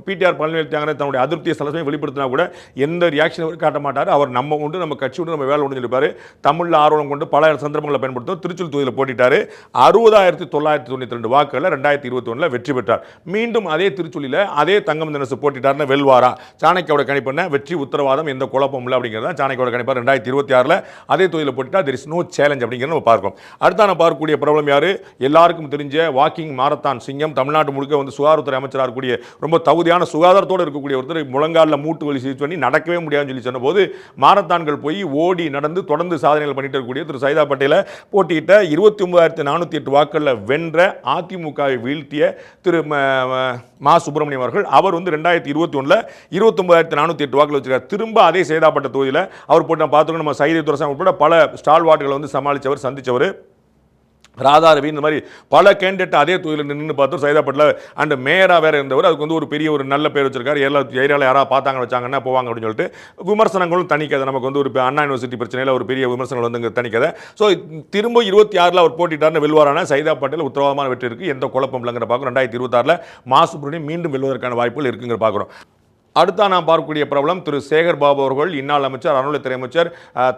பிடிஆர் பழனிவேல் தியாகராஜன் தன்னுடைய அதிருப்தியை சலசமே வெளிப்படுத்தினா கூட எந்த ரியாக்ஷன் காட்ட மாட்டார் அவர் நம்ம உண்டு நம்ம கட்சி உண்டு நம்ம வேலை உண்டு சொல்லிப்பாரு தமிழில் ஆர்வம் கொண்டு பல சந்தர்ப்பங்களை பயன்படுத்தும் திருச்சூர் தொகுதியில் போட்டிட்டார் அறுபதாயிரத்தி தொள்ளாயிரத்தி தொண்ணூற்றி ரெண்டு வாக்குகளில் ரெண்டாயிரத்தி இருபத்தி ஒன்றில் வெற்றி பெற்றார் மீண்டும் அதே திருச்சூலில் அதே தங்கம் தினசு போட்டிட்டார்னு வெல்வாரா சாணக்கியோட கணிப்பண்ண வெற்றி உத்தரவாதம் எந்த குழப்பம் இல்லை அப்படிங்கிறது தான் சாணக்கியோட கணிப்பார் ரெண்டாயிரத்தி இருபத்தி ஆறில் அதே தொகுதியில் போட்டுட்டா தெர் இஸ் நோ சேலஞ்ச் அப்படிங்கிறத நம்ம பார்க்கும் அடுத்த நான் பார்க்கக்கூடிய ப்ராப்ளம் யார்? எல்லாருக்கும் தெரிஞ்ச வாக்கிங் மாரத்தான் சிங்கம் தமிழ்நாட்டு முழுக்க வந்து சுகாதாரத்துறை அமைச்சராக இருக்கக்கூடிய ரொம்ப தகுதியான சுகாதாரத்தோடு இருக்கக்கூடிய ஒருத்தர் முழங்காலில் மூட்டு வலி சிகிச்சை பண்ணி நடக்கவே முடியாதுன்னு சொல்லி சொன்னபோது மாரத்தான்கள் போய் ஓடி நடந்து தொடர்ந்து சாதனைகள் பண்ணிட்டு இருக்கக்கூடிய திரு. சைதா பட்டேலை போட்டியிட்ட இருபத்தி ஒன்பதாயிரத்தி நானூற்றி எட்டு வாக்களில் வென்ற அதிமுகவை வீழ்த்திய திரு. மா சுப்பிரமணியம் அவர்கள் அவர் வந்து ரெண்டாயிரத்தி இருபத்தி ஒன்றில் இருபத்தொன்பதாயிரத்தி நானூற்றி எட்டு வாக்கில் வச்சிருக்காரு. திரும்ப அதே சேதாப்பட்ட தொகுதியில் அவர் போட்டு நம்ம பார்த்துக்கணும் நம்ம சைதை துரசாமி உட்பட பல ஸ்டால் வார்டுகளை வந்து சமாளித்தவர் சந்தித்தவர் ராதா ரவி இந்த மாதிரி பல கேண்டிடேட் அதே தொகுதியில் நின்று பார்த்தோம் சைதாப்பட்டில் அண்ட் மேயராக வேறு இருந்தவர். அதுக்கு வந்து ஒரு பெரிய ஒரு நல்ல பேர் வச்சிருக்காரு. எல்லா ஏரியாவில் யாராவது பார்த்தாங்க வச்சாங்கன்னா போவாங்க அப்படின்னு சொல்லிட்டு விமர்சனங்களும் தணிக்காது. நமக்கு வந்து ஒரு அண்ணா யூனிவர்சிட்டி பிரச்சனையில் ஒரு பெரிய விமர்சனங்கள் வந்து இங்கே தனிக்கதை ஸோ திரும்ப இருபத்தி ஆறில் அவர் போட்டிட்டார்னு வெல்வாரான சைதா உத்தரவாதமான வெற்றி இருக்குது எந்த குழப்பம் இல்லைங்கிற பார்க்குறோம். ரெண்டாயிரத்தி இருபத்தாறில் மாசுபுரணி மீண்டும் வெல்வதற்கான வாய்ப்புகள் இருக்குங்கிற பார்க்குறோம். அடுத்தா நாம் பார்க்கக்கூடிய பிரபலம் திரு சேகர் பாபு அவர்கள் இந்நாள் அமைச்சர் அறநிலைத்துறை அமைச்சர்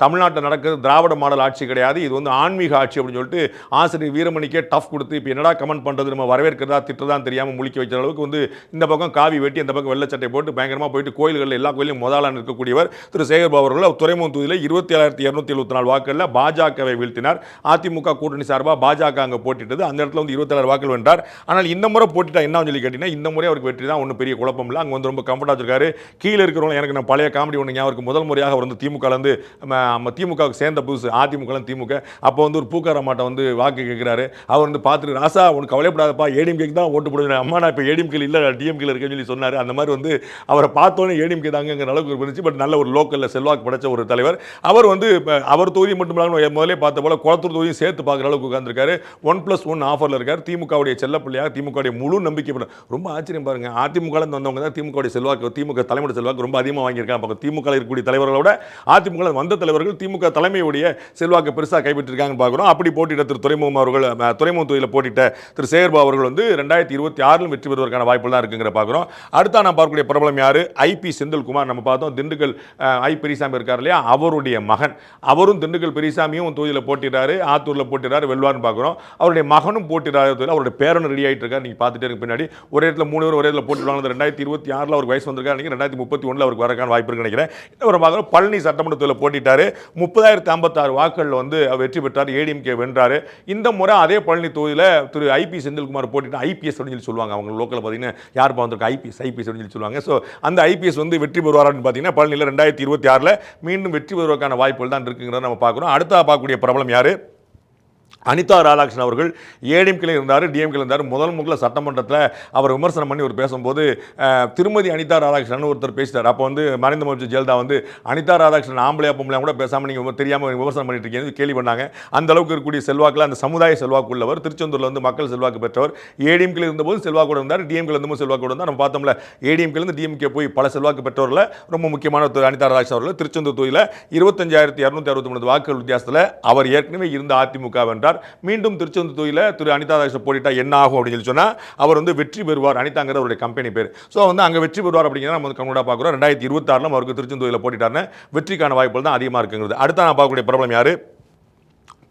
தமிழ்நாட்டில் நடக்கிறது திராவிட மாடல் ஆட்சி கிடையாது இது வந்து ஆன்மீக ஆட்சி அப்படின்னு சொல்லிட்டு ஆசிரியர் வீரமணிக்கே டஃப் கொடுத்து இப்போ என்னடா கமெண்ட் பண்ணுறது நம்ம வரவேற்கிறதா திட்டுறதா தெரியாமல் முழிக்க வைக்கிற அளவுக்கு வந்து இந்த பக்கம் காவி வெட்டி இந்த பக்கம் வெள்ளச்சட்டை போட்டு பயங்கரமாக போயிட்டு கோயில்களில் எல்லா கோயிலையும் முதலாளன் இருக்கக்கூடியவர் திரு சேகர் பாபு அவர்கள். அவர் துறைமுகம் தொகுதியில் இருபத்தி ஏழாயிரத்தி இரநூத்தி எழுபத்தி நாலு வாக்குகளில் பாஜகவை வீழ்த்தினார். அதிமுக கூட்டணி சார்பாக பாஜக அங்கே போட்டிட்டது. அந்த இடத்துல வந்து இருபத்தேழு வாக்குகள் வென்றார். ஆனால் இந்த முறை போட்டிட்டா என்ன சொல்லி கேட்டீங்கன்னா இந்த முறை அவருக்கு வெற்றி தான் ஒன்றும் பெரிய குழப்பம் இல்லை. அங்கே வந்து ரொம்ப கம்ஃபர்டாக வச்சிருக்காரு கீழே இருக்கிறவங்க எனக்கு நான் பழைய காமெடி ஒன்று ஞாபகம் முதல் முறையாக அவர் வந்து திமுகலேருந்து நம்ம திமுகவுக்கு சேர்ந்த புதுசு அதிமுகலாம் திமுக. அப்போ வந்து ஒரு பூக்கார மாட்டை வந்து வாக்கு கேட்குறாரு அவர் வந்து பார்த்துட்டு ராசா உனக்கு கவலைப்படாதப்பா ஏடிஎம்கேக்கு தான் ஓட்டு போடுவேன். அம்மா நான் இப்போ ஏடிஎம்கே இல்லை டிஎம்கேல இருக்கேன்னு சொல்லி சொன்னார். அந்த மாதிரி வந்து அவரை பார்த்தோன்னே ஏடிஎம்கே தாங்கிற அளவுக்கு இருந்துச்சு பட் நல்ல ஒரு லோக்கலில் செல்வாக்கு படைச்ச ஒரு தலைவர். அவர் வந்து அவர் தொகுதி மட்டும் இல்லாமல் முதலே பார்த்த போல குளத்தூர் தொகுதியும் சேர்த்து பார்க்குற அளவுக்கு உட்காந்துருக்காரு ஒன் ப்ளஸ் ஒன் ஆஃபரில் இருக்கார். திமுகவுடைய செல்லப்பிள்ளையாக திமுகவுடைய முழு நம்பிக்கை ரொம்ப ஆச்சரியம் பாருங்க. அதிமுகலேருந்து வந்தவங்க தான் திமுகவுடைய செல்வாக்கு திமுக தலைமுறை செல்வாக்கு ரொம்ப அதிகமாக வாங்கியிருக்காங்க. அப்போ திமுக இருக்கக்கூடிய தலைவர்களோட அதிமுக வந்த தலைவர்கள் திமுக தலைமையுடைய செல்வாக்கு பெருசாக கைப்பற்றிருக்காங்கன்னு பார்க்குறோம் அப்படி போட்டியிட்ட திரு துறைமுகம் அவர்கள் துறைமுகம் தொகுதியில் போட்டிட்ட திரு சேகர்பாபு அவர்கள் வந்து ரெண்டாயிரத்தி இருபத்தி ஆறிலும் வெற்றி பெறுவதற்கான வாய்ப்பு தான் இருக்குங்கிற பார்க்குறோம் அடுத்தா நான் பார்க்கக்கூடிய பிரபலம் யாரு? ஐபி செந்தில்குமார். நம்ம பார்த்தோம் திண்டுக்கல் ஐ பெரியசாமி இருக்கார் இல்லையா? அவருடைய மகன். அவரும் திண்டுக்கல் பெரியசாமியும் தொகுதியில் போட்டிடுறாரு ஆத்தூரில் போட்டிடுறாரு வெல்வார்னு பார்க்குறோம் அவருடைய மகனும் போட்டிடுறாரு அவருடைய பேரனும் ரெடி ஆகிட்டு இருக்காரு. நீங்கள் பார்த்துட்டே இருக்கு பின்னாடி. ஒரே இடத்துல மூணு பேர் ஒரே இடத்துல போட்டிடுவாங்க. ரெண்டாயிரத்தி இருபத்தி ஆறில் அவருக்கு வயசு வந்து வந்திருக்காரு. நினைக்கிறேன் ரெண்டாயிரத்தி முப்பத்தி ஒன்றில் அவருக்கு வரக்கான வாய்ப்பு இருக்குன்னு நினைக்கிறேன். இன்னொரு பார்க்குறோம் பழனி சட்டமன்றத்தில் போட்டிட்டாரு. முப்பதாயிரத்தி ஐம்பத்தாறு வாக்குகளில் வந்து அவர் வெற்றி பெற்றார். ஏடிஎம்கே வென்றாரு. இந்த முறை அதே பழனி தொகுதியில் திரு ஐபி செந்தில்குமார் போட்டிட்டு ஐபிஎஸ் அப்படின்னு சொல்லி சொல்லுவாங்க. அவங்க லோக்கலில் பார்த்தீங்கன்னா யார் பார்த்துருக்கா ஐபிஎஸ் ஐபிஎஸ் அப்படின்னு சொல்லி சொல்லுவாங்க. ஸோ அந்த ஐபிஎஸ் வந்து வெற்றி பெறுவார் அப்படின்னு பார்த்தீங்கன்னா பழனியில் ரெண்டாயிரத்தி இருபத்தி ஆறில் மீண்டும் வெற்றி பெறுவதற்கான வாய்ப்புகள் தான் இருக்குங்கிறத நம்ம பார்க்குறோம் அடுத்தா பார்க்கக்கூடிய பிரபலம் யார்? அனிதா ராதாகிருஷ்ணன் அவர்கள் ஏடிஎம்கில் இருந்தார் டிஎம்கில் இருந்தார். முதல் முதல்ல சட்டமன்றத்தில் அவர் விமர்சனம் பண்ணி ஒரு பேசும்போது திருமதி அனிதா ராதாகிருஷ்ணன் ஒருத்தர் பேசிட்டார். அப்போ வந்து மறைந்த முதலமைச்சர் ஜெயலலிதா வந்து அனிதா ராதாகிருஷ்ணன் ஆம்பளையா பொம்பளையா கூட பேசாமல் நீங்கள் தெரியாமல் விமர்சனம் பண்ணிட்டு இருக்கீங்க கேள்வி பண்ணாங்க. அந்த அளவுக்கு இருக்கக்கூடிய செல்வாக்கில் அந்த சமுதாய செல்வாக்கு உள்ளவர் திருச்செந்தூரில் வந்து மக்கள் செல்வாக்கு பெற்றவர். ஏடிஎம்கில் இருந்தபோது செல்வாக்கோடு இருந்தார் டிஎம்கில் இருந்தபோது செல்வாக்கு இருந்தார். நம்ம பார்த்தோம்ல ஏடிஎம்கில் இருந்து டிஎம்கே போய் பல செல்வாக்கு பெற்றவரில் ரொம்ப முக்கியமான அனிதா ராதாகிருஷ்ணன் அவர்கள் திருச்செந்தூர் தொகுதியில் இருபத்தஞ்சாயிரத்தி இரநூத்தி அறுபத்தி மூணு வாக்குகள் வித்தியாசத்தில் அவர் ஏற்கனவே இருந்த அதிமுக வென்றார் மீண்டும் திருச்செந்தூர் தொகுதியில் திரு அனிதா ராதாகிருஷ்ணன் போட்டிட்டா என்ன ஆகும் அப்படின்னு சொல்லி சொன்னால் அவர் வந்து வெற்றி பெறுவார். அனிதாங்கிற அவருடைய கம்பெனி பேர். ஸோ வந்து அங்கே வெற்றி பெறுவார் அப்படிங்கிறத நம்ம வந்து கண்கூடாக பார்க்குறோம். ரெண்டாயிரத்தி இருபத்தாறில் அவருக்கு திருச்செந்தூரில் போட்டிட்டாருன்னு வெற்றிக்கான வாய்ப்புகள் தான் அதிகமாக இருக்குங்கிறது. அடுத்த நான் பார்க்கக்கூடிய பிரபலம் யார்?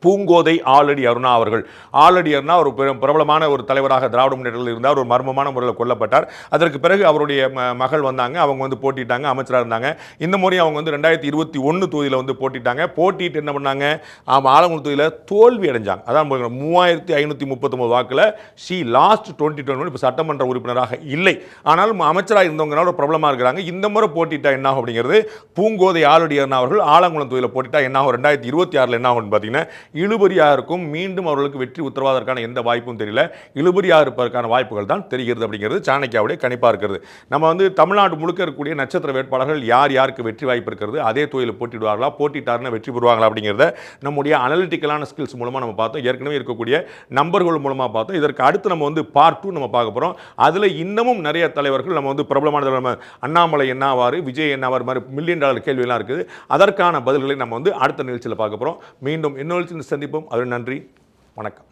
பூங்கோதை ஆலடி அருணா அவர்கள். ஆலடி அருணா ஒரு பிரபலமான ஒரு தலைவராக திராவிட முன்னேற்றத்தில் இருந்தார். ஒரு மர்மமான முறையில் கொல்லப்பட்டார். அதற்கு பிறகு அவருடைய ம- மகள் வந்தாங்க. அவங்க வந்து போட்டிட்டாங்க. அமைச்சராக இருந்தாங்க. இந்த முறை அவங்க வந்து ரெண்டாயிரத்தி இருபத்தி ஒன்று தொகுதியில் வந்து போட்டிட்டாங்க. போட்டிட்டு என்ன பண்ணாங்க? ஆமாம் ஆலங்குளம் தொகுதியில் தோல்வி அடைஞ்சாங்க. அதான் மூவாயிரத்தி ஐநூற்றி முப்பத்தொம்பது வாக்கில் ஷி லாஸ்ட் டுவெண்ட்டி டுவெண்ட்டி இப்போ சட்டமன்ற உறுப்பினராக இல்லை. ஆனாலும் அமைச்சராக இருந்தவங்கனால ஒரு பிரபலமாக இருக்கிறாங்க. இந்த முறை போட்டிட்டா என்ன ஆகும் அப்படிங்கிறது பூங்கோதை ஆலடி அருணா அவர்கள் ஆலங்குளம் தொகுதியில் போட்டிட்டா என்ன ஆகும்? ரெண்டாயிரத்தி இருபத்தி ஆறில் என்ன ஆகும்னு பார்த்தீங்கன்னா இழுபறியாக இருக்கும் மீண்டும் அவர்களுக்கு வெற்றி உத்தரவாதற்கான எந்த வாய்ப்பும் தெரியல. இழுபறியாக இருப்பதற்கான வாய்ப்புகள் தான் தெரிகிறது அப்படிங்கிறது சாணக்கியாவுடைய கணிப்பாக இருக்கிறது. நம்ம வந்து தமிழ்நாடு முழுக்க இருக்கக்கூடிய நட்சத்திர வேட்பாளர்கள் யார் யாருக்கு வெற்றி வாய்ப்பு இருக்கிறது அதே தொழிலில் போட்டிடுவார்களா போட்டிட்டாருன்னு வெற்றி பெறுவாங்களா அப்படிங்கிறத நம்முடைய அனலிட்டிக்கலான ஸ்கில்ஸ் மூலமாக நம்ம பார்த்தோம். ஏற்கனவே இருக்கக்கூடிய நம்பர்கள் மூலமாக பார்த்தோம். இதற்கு அடுத்து நம்ம வந்து பார்ட் டூ நம்ம பார்க்க போகிறோம் அதில் இன்னமும் நிறைய தலைவர்கள் நம்ம வந்து பிரபலமான நம்ம அண்ணாமலை என்னவாறு விஜய் என்னாவார் மாதிரி மில்லியன் டாலர் கேள்வியெல்லாம் இருக்குது. அதற்கான பதில்களை நம்ம வந்து அடுத்த நிகழ்ச்சியில் பார்க்க போகிறோம் மீண்டும் இன்னொரு சந்திப்போம். அது நன்றி. வணக்கம்.